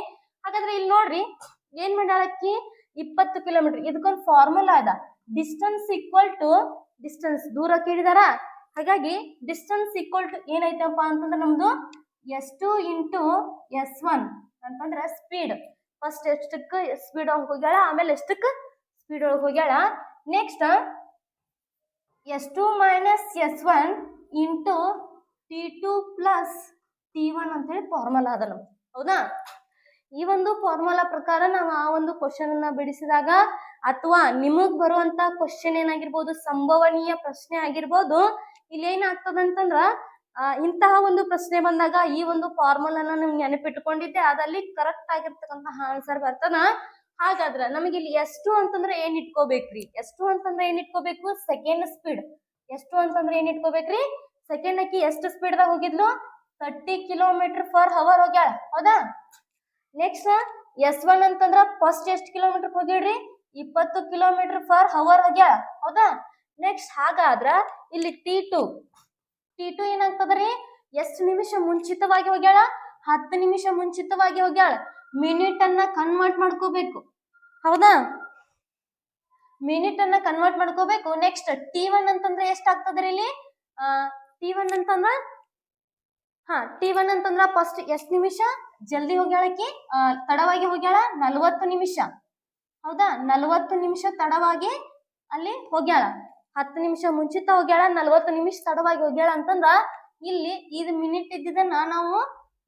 ಹಾಗಾದ್ರೆ ಇಲ್ಲಿ ನೋಡ್ರಿ, ಏನ್ ಮಾಡಾಳಕ್ಕಿ ಇಪ್ಪತ್ತು ಕಿಲೋಮೀಟರ್ ಇದಕ್ಕೊಂದು ಫಾರ್ಮುಲಾ ಅದ. ಡಿಸ್ಟೆನ್ಸ್ ಈಕ್ವಲ್ ಟು ಡಿಸ್ಟೆನ್ಸ್ ದೂರ ಕೇಳಿದಾರ ಹಾಗಾಗಿ ಡಿಸ್ಟೆನ್ಸ್ ಈಕ್ವಲ್ ಟು ಏನೈತಪ್ಪ ಅಂತಂದ್ರೆ ನಮ್ದು S two into S one ಅಂತಂದ್ರೆ ಸ್ಪೀಡ್ ಫಸ್ಟ್ ಎಷ್ಟಕ್ಕೆ ಸ್ಪೀಡ್ ಒಳಗೆ ಹೋಗ್ಯಾಳ? ಆಮೇಲೆ ಎಷ್ಟಕ್ಕೆ ಸ್ಪೀಡ್ ಒಳಗೆ ಹೋಗ್ಯಾಳ? Next S two minus S one into T two plus T one ಅಂತೇಳಿ ಫಾರ್ಮುಲಾ ಅದ ನಮ್ಗೆ ಹೌದಾ? ಈ ಒಂದು ಫಾರ್ಮುಲಾ ಪ್ರಕಾರ ನಾವು ಆ ಒಂದು ಕ್ವಶನ್ ಅನ್ನ ಬಿಡಿಸಿದಾಗ ಅಥವಾ ನಿಮಗ್ ಬರುವಂತ ಕ್ವಶನ್ ಏನಾಗಿರ್ಬೋದು, ಸಂಭವನೀಯ ಪ್ರಶ್ನೆ ಆಗಿರ್ಬೋದು ಅಂತಂದ್ರ ಇಂತಹ ಒಂದು ಪ್ರಶ್ನೆ ಬಂದಾಗ ಈ ಒಂದು ಫಾರ್ಮುಲಾನ ನೀವು ನೆನಪಿಟ್ಕೊಂಡಿದ್ದೆ, ಅದಲ್ಲಿ ಕರೆಕ್ಟ್ ಆಗಿರ್ತಕ್ಕಂತಹ ಆನ್ಸರ್ ಬರ್ತದ. ಹಾಗಾದ್ರ ನಮಗೆ ಇಲ್ಲಿ ಎಷ್ಟು ಅಂತಂದ್ರೆ ಏನ್ ಇಟ್ಕೋಬೇಕ್ರಿ? ಎಷ್ಟು ಅಂತಂದ್ರೆ ಏನ್ ಇಟ್ಕೋಬೇಕು? ಸೆಕೆಂಡ್ ಸ್ಪೀಡ್ ಎಷ್ಟು ಅಂತಂದ್ರೆ ಏನ್ ಇಟ್ಕೋಬೇಕ್ರಿ? ಸೆಕೆಂಡ್ ಅಕ್ಕಿ ಎಷ್ಟು ಸ್ಪೀಡ್ ದಾಗ ಹೋಗಿದ್ಲು? ತರ್ಟಿ ಕಿಲೋಮೀಟರ್ ಪರ್ ಅವರ್ ಹೋಗ್ಯಾಳ. ಹೌದಾ? ನೆಕ್ಸ್ಟ್ ಎಸ್ ಒನ್ ಅಂತಂದ್ರ ಫಸ್ಟ್ ಎಷ್ಟು ಕಿಲೋಮೀಟರ್ ಹೋಗ್ಯಾಡ್ರಿ ಇಪ್ಪತ್ತು ಕಿಲೋಮೀಟರ್ ಫಾರ್ ಅವರ್ ಹೋಗ್ಯಾಳ ಹೌದಾ? ನೆಕ್ಸ್ಟ್ ಹಾಗಾದ್ರ ಇಲ್ಲಿ ಟಿ ಟು ಟಿ ಟು ಏನಾಗ್ತದ್ರಿ? ಎಷ್ಟು ನಿಮಿಷ ಮುಂಚಿತವಾಗಿ ಹೋಗ್ಯಾಳ? ಹತ್ತು ನಿಮಿಷ ಮುಂಚಿತವಾಗಿ ಹೋಗ್ಯಾಳ. ಮಿನಿಟ್ ಅನ್ನ ಕನ್ವರ್ಟ್ ಮಾಡ್ಕೋಬೇಕು. ಹೌದಾ? ಮಿನಿಟ್ ಅನ್ನ ಕನ್ವರ್ಟ್ ಮಾಡ್ಕೋಬೇಕು. ನೆಕ್ಸ್ಟ್ ಟಿ ಒನ್ ಅಂತಂದ್ರೆ ಎಷ್ಟಾಗ್ತದ್ರಿ ಇಲ್ಲಿ? ಟಿ ಒನ್ ಅಂತಂದ್ರ, ಹಾ ಟಿ ಒನ್ ಅಂತಂದ್ರ ಫಸ್ಟ್ ಎಷ್ಟು ನಿಮಿಷ? ಜಲ್ದಿ ಹೋಗ್ಯಾಳಕಿ ತಡವಾಗಿ ಹೋಗ್ಯಾಳ? ನಲ್ವತ್ತು ನಿಮಿಷ. ಹೌದಾ? ನಲ್ವತ್ತು ನಿಮಿಷ ತಡವಾಗಿ ಅಲ್ಲಿ ಹೋಗ್ಯಾಳ. ಹತ್ತು ನಿಮಿಷ ಮುಂಚಿತ ಹೋಗ್ಯಾಳ, ನಲ್ವತ್ತು ನಿಮಿಷ ತಡವಾಗಿ ಹೋಗ್ಯಾಳ ಅಂತಂದ್ರ ಇಲ್ಲಿ ಇದು ಮಿನಿಟ್ ಇದ್ದಿದ್ದನ್ನ ನಾವು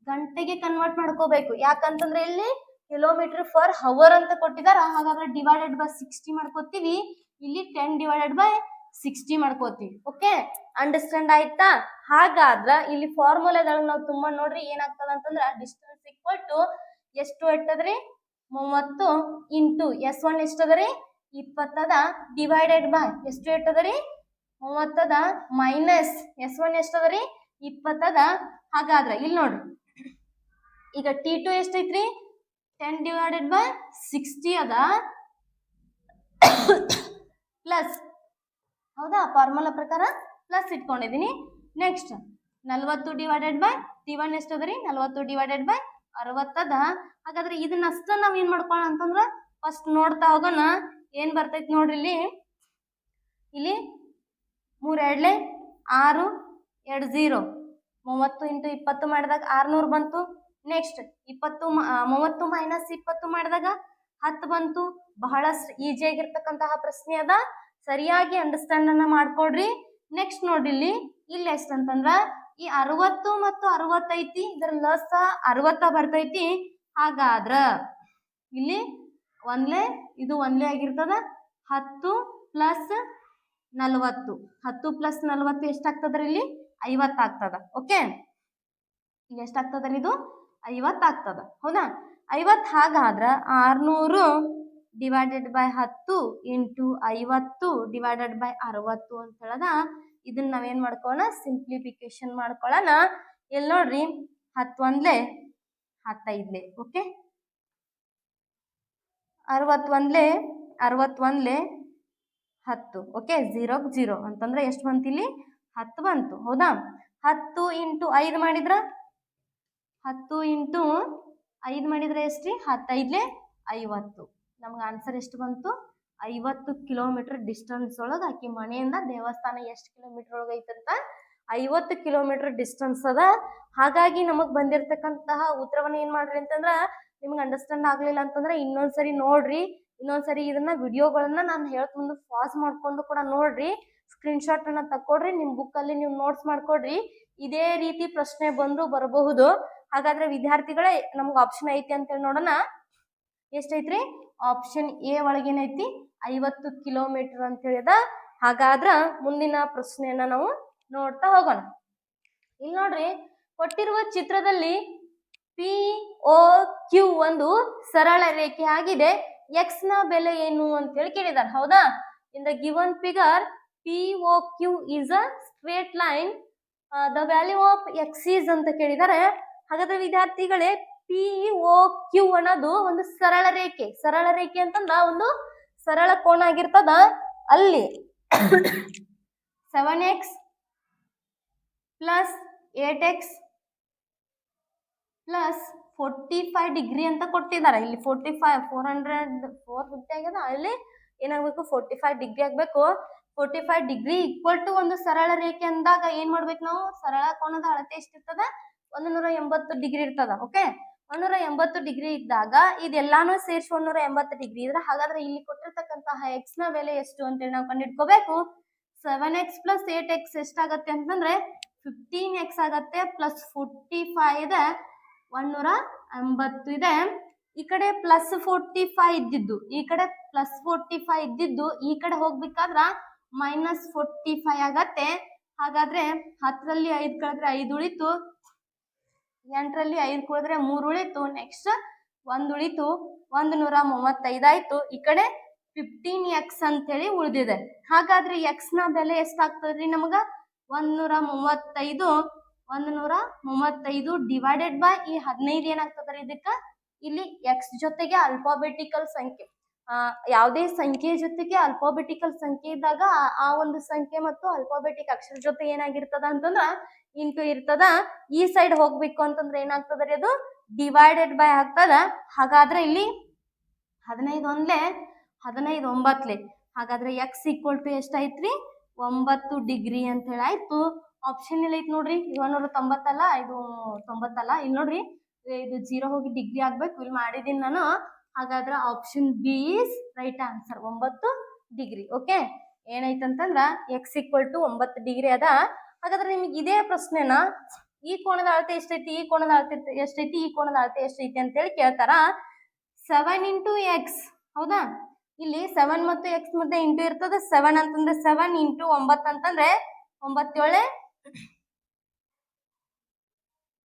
ಗಂಟೆಗೆ ಕನ್ವರ್ಟ್ ಮಾಡ್ಕೋಬೇಕು. ಯಾಕಂತಂದ್ರೆ ಇಲ್ಲಿ ಕಿಲೋಮೀಟರ್ ಫರ್ ಹವರ್ ಅಂತ ಕೊಟ್ಟಿದಾರ. ಹಾಗಾದ್ರೆ ಡಿವೈಡೆಡ್ ಬೈ ಸಿಕ್ಸ್ಟಿ ಮಾಡ್ಕೋತೀವಿ. ಇಲ್ಲಿ ಟೆನ್ ಡಿವೈಡೆಡ್ ಬೈ ಸಿಕ್ಸ್ಟಿ ಮಾಡ್ಕೋತೀವಿ. ಓಕೆ ಅಂಡರ್ಸ್ಟ್ಯಾಂಡ್ ಆಯ್ತಾ? ಹಾಗಾದ್ರ ಇಲ್ಲಿ ಫಾರ್ಮುಲಾದೊಳಗೆ ನಾವು ತುಂಬಾ ನೋಡ್ರಿ ಏನಾಗ್ತದ ಅಂತಂದ್ರ ಡಿಸ್ಟೆನ್ಸ್ ಈಕ್ವಲ್ ಟು ಎಷ್ಟು ಎಟ್ಟದ್ರಿ ಮೂವತ್ತು ಇಂಟು ಎಸ್ ಒನ್ ಎಷ್ಟದ್ರಿ? ಇಪ್ಪತ್ತದ ಡಿವೈಡೆಡ್ ಬೈ ಎಷ್ಟು ಎಟ್ಟದ್ರಿ ಮೂವತ್ತದ ಮೈನಸ್ ಎಸ್ ಒನ್ ಎಷ್ಟದ್ರಿ? ಇಪ್ಪತ್ತದ ಹಾಗಾದ್ರೆ ಇಲ್ಲಿ ನೋಡ್ರಿ. ಈಗ ಟಿ ಟು ಎಷ್ಟೈತ್ರಿ? ಟೆನ್ ಡಿವೈಡೆಡ್ ಬೈ ಸಿಕ್ಸ್ಟಿ ಅದ. ಪ್ಲಸ್ ಹೌದಾ? ಫಾರ್ಮುಲಾ ಪ್ರಕಾರ ಪ್ಲಸ್ ಇಟ್ಕೊಂಡಿದೀನಿ ನೆಕ್ಸ್ಟ್ ನಲ್ವತ್ತು ಡಿವೈಡೆಡ್ ಬೈ ಟಿ ಒನ್ ಎಷ್ಟದ್ರಿ? ನಲ್ವತ್ತು ಡಿವೈಡೆಡ್ ಬೈ ಅರವತ್ತದ? ಹಾಗಾದ್ರೆ ಇದನ್ನಷ್ಟ ನಾವ್ ಏನ್ ಮಾಡ್ಕೊಳ ಅಂತಂದ್ರ ಫಸ್ಟ್ ನೋಡ್ತಾ ಹೋಗೋಣ. ಏನ್ ಬರ್ತೈತಿ ನೋಡ್ರಿ ಇಲ್ಲಿ. ಇಲ್ಲಿ ಮೂರ್ ಎರಡ್ಲೆ ಆರು ಎರಡು ಝೀರೋ ಮೂವತ್ತು ಇಂಟು ಇಪ್ಪತ್ತು ಮಾಡಿದಾಗ ಆರ್ನೂರು ಬಂತು. ನೆಕ್ಸ್ಟ್ ಇಪ್ಪತ್ತು ಮೂವತ್ತು ಮೈನಸ್ ಇಪ್ಪತ್ತು ಮಾಡಿದಾಗ ಹತ್ತು ಬಂತು. ಬಹಳಷ್ಟು ಈಜಿ ಆಗಿರ್ತಕ್ಕಂತಹ ಪ್ರಶ್ನೆ ಅದ. ಸರಿಯಾಗಿ ಅಂಡರ್ಸ್ಟ್ಯಾಂಡ್ ಅನ್ನ ಮಾಡ್ಕೊಡ್ರಿ. ನೆಕ್ಸ್ಟ್ ನೋಡ್ರಿ ಇಲ್ಲಿ. ಇಲ್ಲಿ ಎಷ್ಟು ಅಂತಂದ್ರ ಈ ಅರವತ್ತು ಮತ್ತು ಅರವತ್ತೈತಿ, ಇದರ ಲಸ ಅರವತ್ತ ಬರ್ತೈತಿ. ಹಾಗಾದ್ರ ಇಲ್ಲಿ ಒಂದ್ಲೆ, ಇದು ಒಂದ್ಲೆ ಆಗಿರ್ತದ. ಹತ್ತು ಪ್ಲಸ್ ನಲವತ್ತು. ಹತ್ತು ಪ್ಲಸ್ ನಲವತ್ತು ಎಷ್ಟಾಗ್ತದ್ರಿ ಇಲ್ಲಿ? ಐವತ್ತು ಆಗ್ತದ ಓಕೆ? ಇಲ್ಲಿ ಎಷ್ಟಾಗ್ತದ್ರಿ ಇದು? ಐವತ್ತು ಆಗ್ತದ ಹೌದಾ? ಐವತ್ತು ಹಾಗಾದ್ರ ಆರ್ನೂರು ಡಿವೈಡೆಡ್ ಬೈ ಹತ್ತು ಇಂಟು ಐವತ್ತು ಡಿವೈಡೆಡ್ ಬೈ ಅರವತ್ತು ಅಂತ ಹೇಳದ. ಇದನ್ನ ನಾವೇನ್ ಮಾಡ್ಕೊಳ್ಳೋಣ ಸಿಂಪ್ಲಿಫಿಕೇಶನ್ ಮಾಡ್ಕೊಳ್ಳೋಣ ಇಲ್ಲಿ ನೋಡ್ರಿ? ಹತ್ತೊಂದ್ಲೆ, ಹತ್ತೈದ್ಲೆ ಓಕೆ ಅರವತ್ತೊಂದ್ಲೆ ಅರವತ್ತೊಂದ್ಲೆ, ಹತ್ತು ಓಕೆ ಝೀರೋಗ್ ಝೀರೋ ಅಂತಂದ್ರೆ ಎಷ್ಟು ಬಂತು ಇಲ್ಲಿ ಹತ್ತು ಬಂತು, ಹೌದಾ? ಹತ್ತು ಇಂಟು ಐದು ಮಾಡಿದ್ರ? ಹತ್ತು ಇಂಟು ಐದು ಮಾಡಿದ್ರೆ ಎಷ್ಟ್ರಿ? ಹತ್ತೈದ್ಲೆ ಐವತ್ತು. ನಮ್ಗೆ ಆನ್ಸರ್ ಎಷ್ಟು ಬಂತು? ಐವತ್ತು ಕಿಲೋಮೀಟರ್ ಡಿಸ್ಟೆನ್ಸ್ ಒಳಗೆ ಆಕಿ ಮನೆಯಿಂದ ದೇವಸ್ಥಾನ ಎಷ್ಟು ಕಿಲೋಮೀಟರ್ ಒಳಗೆ ಐತಂತ ಐವತ್ತು ಕಿಲೋಮೀಟರ್ ಡಿಸ್ಟೆನ್ಸ್ ಅದ. ಹಾಗಾಗಿ ನಮಗ್ ಬಂದಿರತಕ್ಕಂತಹ ಉತ್ತರವನ್ನ ಏನ್ ಮಾಡ್ರಿ ಅಂತಂದ್ರ ನಿಮ್ಗೆ ಅಂಡರ್ಸ್ಟ್ಯಾಂಡ್ ಆಗ್ಲಿಲ್ಲ ಅಂತಂದ್ರೆ ಇನ್ನೊಂದ್ಸರಿ ನೋಡ್ರಿ. ಇನ್ನೊಂದ್ಸರಿ ಇದನ್ನ ವಿಡಿಯೋಗಳನ್ನ ನಾನು ಹೇಳ್ತ ಮುಂದೆ ಪಾಸ್ ಮಾಡ್ಕೊಂಡು ಕೂಡ ನೋಡ್ರಿ. ಸ್ಕ್ರೀನ್ ಶಾಟ್ ಅನ್ನ ತಕೊಡ್ರಿ ನಿಮ್ ಬುಕ್ ಅಲ್ಲಿ ನೀವು ನೋಟ್ಸ್ ಮಾಡ್ಕೊಡ್ರಿ. ಇದೇ ರೀತಿ ಪ್ರಶ್ನೆ ಬಂದ್ರು ಬರಬಹುದು. ಹಾಗಾದ್ರೆ ವಿದ್ಯಾರ್ಥಿಗಳೇ, ನಮ್ಗೆ ಆಪ್ಷನ್ ಐತಿ ಅಂತೇಳಿ ನೋಡೋಣ. ಎಷ್ಟೈತ್ರಿ? ಆಪ್ಷನ್ ಎ ಒಳಗೇನೈತಿ? ಐವತ್ತು ಕಿಲೋಮೀಟರ್ ಅಂತ ಹೇಳಿದ ಹಾಗಾದ್ರ ಮುಂದಿನ ಪ್ರಶ್ನೆಯನ್ನ ನಾವು ನೋಡ್ತಾ ಹೋಗೋಣ. ಇಲ್ಲಿ ನೋಡ್ರಿ, ಕೊಟ್ಟಿರುವ ಚಿತ್ರದಲ್ಲಿ ಪಿ ಓ ಕ್ಯೂ ಒಂದು ಸರಳ ರೇಖೆ ಆಗಿದೆ. ಎಕ್ಸ್ನ ಬೆಲೆ ಏನು ಅಂತ ಹೇಳಿ ಕೇಳಿದಾರೆ. ಹೌದಾ? In the given figure P O Q is a straight line the value of X is ಅಂತ ಕೇಳಿದ್ದಾರೆ ಹಾಗಾದ್ರೆ ವಿದ್ಯಾರ್ಥಿಗಳೇ ಪಿ ಓ ಕ್ಯೂ ಅನ್ನೋದು ಒಂದು ಸರಳ ರೇಖೆ. ಸರಳ ರೇಖೆ ಅಂತಂದ್ರ ಒಂದು ಸರಳ ಕೋನ ಆಗಿರ್ತದ? ಅಲ್ಲಿ seven X plus eight X plus forty five degree ಅಂತ ಕೊಟ್ಟಿದ್ದಾರೆ. ಇಲ್ಲಿ forty five four hundred four fifty ಆಗ್ಯದ. ಅಲ್ಲಿ ಏನಾಗಬೇಕು? ಫೋರ್ಟಿ ಫೈವ್ ಡಿಗ್ರಿ ಆಗಬೇಕು. Forty five degree equal to ಒಂದು ಸರಳ ರೇಖೆ ಅಂದಾಗ ಏನ್ ಮಾಡ್ಬೇಕು ನಾವು? ಸರಳ ಕೋನದ ಅಳತೆ ಎಷ್ಟಿರ್ತದ? ಒಂದು ನೂರ ಎಂಬತ್ತು ಡಿಗ್ರಿ ಇರ್ತದ. ಓಕೆ ಒಂದೂರ ಎಂಬತ್ತು ಡಿಗ್ರಿ ಇದ್ದಾಗ ಇದೆಲ್ಲಾನು ಸೇರಿಸಿ ಒಂದೂರ ಎಂಬತ್ತು ಡಿಗ್ರಿ ಇದ್ರೆ ಹಾಗಾದ್ರೆ ಇಲ್ಲಿ ಕೊಟ್ಟಿರ್ತಕ್ಕಂತಹ ಎಕ್ಸ್ನ ಬೆಲೆ ಎಷ್ಟು ಅಂತೇಳಿ ನಾವು ಕಂಡಿಡ್ಕೋಬೇಕು seven X plus eight X ಎಷ್ಟಾಗತ್ತೆ ಅಂತಂದ್ರೆ ಫಿಫ್ಟೀನ್ ಎಕ್ಸ್ ಆಗತ್ತೆ ಪ್ಲಸ್ ಫೋರ್ಟಿ ಫೈವ್ ಇದೆ ಒಂದೂರ ಎಂಬತ್ತು ಇದೆ. ಈ ಕಡೆ ಪ್ಲಸ್ ಫೋರ್ಟಿ ಫೈವ್ ಇದ್ದಿದ್ದು, ಈ ಕಡೆ ಪ್ಲಸ್ ಫೋರ್ಟಿ ಫೈವ್ ಇದ್ದಿದ್ದು, ಈ ಕಡೆ ಹೋಗ್ಬೇಕಾದ್ರ ಮೈನಸ್ ಫೋರ್ಟಿ ಫೈವ್ ಆಗತ್ತೆ. ಹಾಗಾದ್ರೆ ಹತ್ತರಲ್ಲಿ ಐದು ಕಳೆದ್ರೆ ಐದು ಉಳಿತು. ಎಂಟರಲ್ಲಿ ಐದು ಕುಳಿದ್ರೆ ಮೂರು ಉಳಿತು ನೆಕ್ಸ್ಟ್ ಒಂದು ಉಳಿತು, ಒಂದು ನೂರ ಮೂವತ್ತೈದು ಆಯ್ತು. ಈ ಕಡೆ ಫಿಫ್ಟೀನ್ ಎಕ್ಸ್ ಅಂತೇಳಿ ಉಳಿದಿದೆ. ಹಾಗಾದ್ರೆ ಎಕ್ಸ್ನ ಬೆಲೆ ಎಷ್ಟಾಗ್ತದ್ರಿ ನಮಗ? ಒಂದ್ ನೂರ ಮೂವತ್ತೈದು, ಒಂದ್ ನೂರ ಮೂವತ್ತೈದು ಡಿವೈಡೆಡ್ ಬೈ ಈ ಹದಿನೈದು ಏನಾಗ್ತದ್ರಿ ಇದಕ್ಕ? ಇಲ್ಲಿ ಎಕ್ಸ್ ಜೊತೆಗೆ ಅಲ್ಫಾಬೆಟಿಕಲ್ ಸಂಖ್ಯೆ. ಯಾವುದೇ ಸಂಖ್ಯೆ ಜೊತೆಗೆ ಅಲ್ಫಾಬೆಟಿಕಲ್ ಸಂಖ್ಯೆ ಇದ್ದಾಗ ಆ- ಒಂದು ಸಂಖ್ಯೆ ಮತ್ತು ಅಲ್ಫಾಬೆಟಿಕ್ ಅಕ್ಷರ ಜೊತೆ ಏನಾಗಿರ್ತದ ಅಂತಂದ್ರ ಇಂಟು ಇರ್ತದ. ಈ ಸೈಡ್ ಹೋಗ್ಬೇಕು ಅಂತಂದ್ರೆ ಏನಾಗ್ತದ್ರಿ ಅದು? ಡಿವೈಡೆಡ್ ಬೈ ಆಗ್ತದ. ಹಾಗಾದ್ರೆ ಇಲ್ಲಿ ಹದಿನೈದು ಒಂದ್ಲೆ ಹದಿನೈದು ಒಂಬತ್ಲೆ ಹಾಗಾದ್ರೆ ಎಕ್ಸ್ ಈಕ್ವಲ್ ಟು ಎಷ್ಟಾಯ್ತ್ರಿ? ಒಂಬತ್ತು ಡಿಗ್ರಿ ಅಂತ ಹೇಳಿ ಆಯ್ತು ಆಪ್ಷನ್ ಇಲ್ಲ ಐತಿ ನೋಡ್ರಿ. ಏಳ್ನೂರ ತೊಂಬತ್ತಲ್ಲ, ಇದು ತೊಂಬತ್ತಲ್ಲ. ಇಲ್ಲಿ ನೋಡ್ರಿ, ಇದು ಜೀರೋ ಹೋಗಿ ಡಿಗ್ರಿ ಆಗ್ಬೇಕು. ಇಲ್ಲಿ ಮಾಡಿದೀನಿ ನಾನು. ಹಾಗಾದ್ರೆ option B is right answer ಒಂಬತ್ತು ಡಿಗ್ರಿ ಓಕೆ ಏನಾಯ್ತಂತಂದ್ರ ಎಕ್ಸ್ ಈಕ್ವಲ್ ಟು ಒಂಬತ್ತು ಡಿಗ್ರಿ ಅದ. ಹಾಗಾದ್ರೆ ನಿಮಗೆ ಇದೇ ಪ್ರಶ್ನೆನ ಈ ಕೋಣದ ಅಳತೆ ಎಷ್ಟೈತಿ, ಈ ಕೋಣದ ಅಳತೆ ಎಷ್ಟೈತಿ, ಈ ಕೋಣದ ಅಳತೆ ಎಷ್ಟೈತಿ ಅಂತೇಳಿ ಕೇಳ್ತಾರ? ಸೆವೆನ್ ಇಂಟು ಎಕ್ಸ್ ಹೌದಾ? ಇಲ್ಲಿ ಸೆವೆನ್ ಮತ್ತು ಎಕ್ಸ್ ಮಧ್ಯೆ ಇಂಟು ಇರ್ತದೆ ಸೆವೆನ್ ಅಂತಂದ್ರೆ ಸೆವೆನ್ ಇಂಟು ಒಂಬತ್ತು ಅಂತಂದ್ರೆ ಒಂಬತ್ತೇಳೆ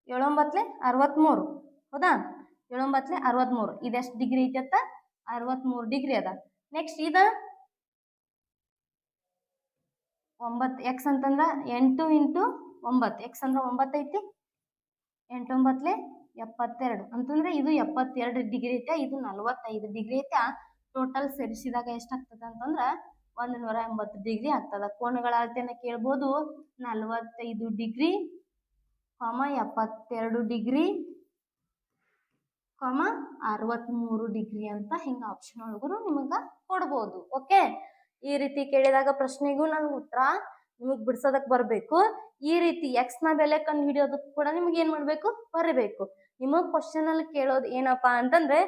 ಏಳೊಂಬತ್ತಲೆ ಅರವತ್ಮೂರು, ಹೌದಾ? ಏಳೊಂಬತ್ಲೆ ಅರವತ್ಮೂರು. ಇದೆಷ್ಟು ಡಿಗ್ರಿ ಐತತ್ತ ಅರವತ್ಮೂರು ಡಿಗ್ರಿ ಅದ. ನೆಕ್ಸ್ಟ್ ಇದ ಒಂಬತ್ತು ಎಕ್ಸ್ ಅಂತಂದ್ರ ಎಂಟು ಇಂಟು ಒಂಬತ್ತು. ಎಕ್ಸ್ ಅಂದ್ರೆ ಒಂಬತ್ತು ಐತಿ? ಎಂಟೊಂಬತ್ಲೆ ಎಪ್ಪತ್ತೆರಡು. ಅಂತಂದ್ರೆ ಇದು ಎಪ್ಪತ್ತೆರಡು ಡಿಗ್ರಿ ಐತೆ, ಇದು ನಲವತ್ತೈದು ಡಿಗ್ರಿ ಐತೆ. ಟೋಟಲ್ ಸೇರಿಸಿದಾಗ ಎಷ್ಟಾಗ್ತದ ಅಂತಂದ್ರ ಒಂದು ನೂರ ಎಂಬತ್ತು ಡಿಗ್ರಿ ಆಗ್ತದ. ಕೋಣಗಳ ಅಳತೆನ ಕೇಳ್ಬೋದು. ನಲವತ್ತೈದು ಡಿಗ್ರಿ ಕಾಮ ಎಪ್ಪತ್ತೆರಡು ಡಿಗ್ರಿ. ಕಾಮ ಅರವತ್ತ್ಮೂರು ಡಿಗ್ರಿ ಅಂತ ಹಿಂಗೆ ಆಪ್ಷನ್ ಒಳಗೂ ನಿಮಗೆ ಕೊಡ್ಬೋದು ಓಕೆ ಈ ರೀತಿ ಕೇಳಿದಾಗ ಪ್ರಶ್ನೆಗೂ ನನ್ಗೆ ಉತ್ತರ ನಿಮಗೆ ಬಿಡ್ಸೋದಕ್ ಬರಬೇಕು. ಈ ರೀತಿ ಎಕ್ಸ್ನ ಬೆಲೆ ಕಂಡು ಹಿಡಿಯೋದಕ್ಕೆ ಕೂಡ ನಿಮ್ಗೆ ಏನು ಮಾಡಬೇಕು? ಬರಬೇಕು. ನಿಮಗೆ ಕ್ವಶನ್ ಅಲ್ಲಿ ಕೇಳೋದು ಏನಪ್ಪಾ ಅಂತಂದ್ರೆ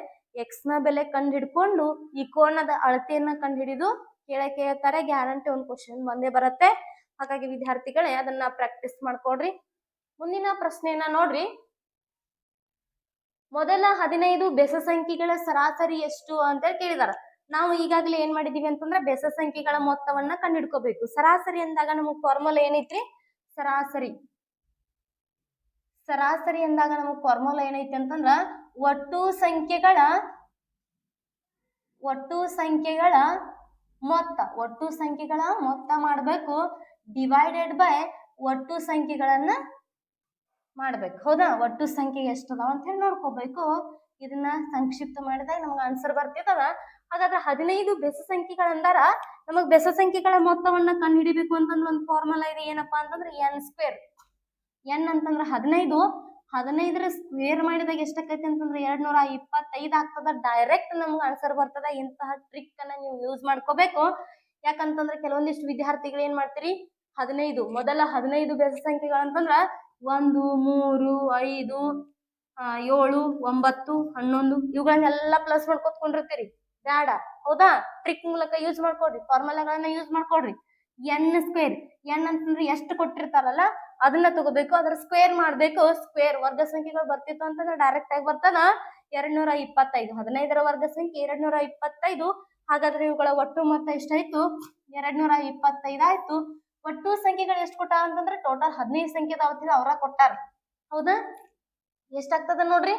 ಎಕ್ಸ್ನ ಬೆಲೆ ಕಂಡು ಹಿಡ್ಕೊಂಡು ಈ ಕೋಣದ ಅಳತೆಯನ್ನ ಕಂಡು ಹಿಡಿದು ಕೇಳಕ್ಕೆ ಹೇಳ್ತಾರೆ ಗ್ಯಾರಂಟಿ ಒಂದು ಕ್ವಶನ್ ಬಂದೇ ಬರುತ್ತೆ. ಹಾಗಾಗಿ ವಿದ್ಯಾರ್ಥಿಗಳೇ ಅದನ್ನ ಪ್ರಾಕ್ಟೀಸ್ ಮಾಡ್ಕೊಡ್ರಿ. ಮುಂದಿನ ಪ್ರಶ್ನೆಯನ್ನ ನೋಡ್ರಿ. ಮೊದಲ ಹದಿನೈದು ಬೆಸ ಸಂಖ್ಯೆಗಳ ಸರಾಸರಿ ಎಷ್ಟು ಅಂತ ಕೇಳಿದಾರ. ನಾವು ಈಗಾಗಲೇ ಏನ್ ಮಾಡಿದೀವಿ ಅಂತಂದ್ರೆ ಬೆಸ ಸಂಖ್ಯೆಗಳ ಮೊತ್ತವನ್ನ ಕಂಡುಹಿಡ್ಕೋಬೇಕು. ಸರಾಸರಿ ಅಂದಾಗ ನಮಗ್ ಫಾರ್ಮುಲಾ ಏನೈತ್ರಿ? ಸರಾಸರಿ. ಸರಾಸರಿ ಅಂದಾಗ ನಮಗ್ ಫಾರ್ಮುಲಾ ಏನೈತಿ ಅಂತಂದ್ರ ಒಟ್ಟು ಸಂಖ್ಯೆಗಳ ಒಟ್ಟು ಸಂಖ್ಯೆಗಳ ಮೊತ್ತ, ಒಟ್ಟು ಸಂಖ್ಯೆಗಳ ಮೊತ್ತ ಮಾಡಬೇಕು ಡಿವೈಡೆಡ್ ಬೈ ಒಟ್ಟು ಸಂಖ್ಯೆಗಳನ್ನ ಮಾಡ್ಬೇಕು. ಹೌದಾ? ಒಟ್ಟು ಸಂಖ್ಯೆ ಎಷ್ಟದಾವ ಅಂತ ಹೇಳಿ ನೋಡ್ಕೋಬೇಕು. ಇದನ್ನ ಸಂಕ್ಷಿಪ್ತ ಮಾಡಿದಾಗ ನಮ್ಗೆ ಆನ್ಸರ್ ಬರ್ತಿದವ ಹಾಗಾದ್ರೆ ಹದಿನೈದು ಬೆಸ ಸಂಖ್ಯೆಗಳಂದಾರ ನಮಗ್ ಬೆಸ ಸಂಖ್ಯೆಗಳ ಮೊತ್ತವನ್ನ ಕಂಡು ಹಿಡಿಬೇಕು ಅಂತಂದ್ರೆ ಒಂದು ಫಾರ್ಮುಲಾ ಇದೆ. ಏನಪ್ಪಾ ಅಂತಂದ್ರೆ ಎನ್ ಸ್ಕ್ವೇರ್ ಎನ್ ಅಂತಂದ್ರೆ ಹದಿನೈದು. ಹದಿನೈದರ ಸ್ಕ್ವೇರ್ ಮಾಡಿದಾಗ ಎಷ್ಟಾಕೈತಿ ಅಂತಂದ್ರೆ ಎರಡ್ ನೂರ ಇಪ್ಪತ್ತೈದು ಆಗ್ತದ. ಡೈರೆಕ್ಟ್ ನಮ್ಗೆ ಆನ್ಸರ್ ಬರ್ತದ. ಇಂತಹ ಟ್ರಿಕ್ ಅನ್ನ ನೀವು ಯೂಸ್ ಮಾಡ್ಕೋಬೇಕು. ಯಾಕಂತಂದ್ರೆ ಕೆಲವೊಂದಿಷ್ಟು ವಿದ್ಯಾರ್ಥಿಗಳು ಏನ್ ಮಾಡ್ತೀರಿ? ಹದಿನೈದು. ಮೊದಲ ಹದಿನೈದು ಬೆಸ ಸಂಖ್ಯೆಗಳಂತಂದ್ರ ಒಂದು, ಮೂರು, ಐದು ಏಳು, ಒಂಬತ್ತು, ಹನ್ನೊಂದು ಇವುಗಳನ್ನೆಲ್ಲ ಪ್ಲಸ್ ಮಾಡ್ಕೊತ್ಕೊಂಡಿರ್ತೀರಿ ಬೇಡ. ಹೌದಾ? ಟ್ರಿಕ್ ಮೂಲಕ ಯೂಸ್ ಮಾಡ್ಕೊಡ್ರಿ. ಫಾರ್ಮುಲಾಗಳನ್ನ ಯೂಸ್ ಮಾಡ್ಕೊಡ್ರಿ. ಎನ್ ಸ್ಕ್ವೇರ್ ಎನ್ ಅಂತಂದ್ರೆ ಎಷ್ಟು ಕೊಟ್ಟಿರ್ತಾರಲ್ಲ, ಅದನ್ನ ತಗೋಬೇಕು, ಅದ್ರ ಸ್ಕ್ವೇರ್ ಮಾಡ್ಬೇಕು. ಸ್ಕ್ವೇರ್ ವರ್ಗ ಸಂಖ್ಯೆಗಳು ಬರ್ತಿತ್ತು ಅಂತಂದ್ರೆ ಡೈರೆಕ್ಟ್ ಆಗಿ ಬರ್ತದ ಎರಡ್ ನೂರ ಇಪ್ಪತ್ತೈದು. ಹದಿನೈದರ ವರ್ಗ ಸಂಖ್ಯೆ ಎರಡ್ ನೂರ ಇಪ್ಪತ್ತೈದು. ಹಾಗಾದ್ರೆ ಇವುಗಳ ಒಟ್ಟು ಮೊತ್ತ ಎಷ್ಟಾಯ್ತು? ಎರಡ್ ನೂರ ಇಪ್ಪತ್ತೈದು ಆಯ್ತು. ಒಟ್ಟು ಸಂಖ್ಯೆಗಳು ಎಷ್ಟು ಕೊಟ್ಟ ಅಂತಂದ್ರೆ ಟೋಟಲ್ ಹದಿನೈದು ಸಂಖ್ಯೆ ಅವತ್ತಿನ ಅವರ ಕೊಟ್ಟಾರ. ಹೌದಾ? ಎಷ್ಟಾಗ್ತದ ನೋಡ್ರಿ?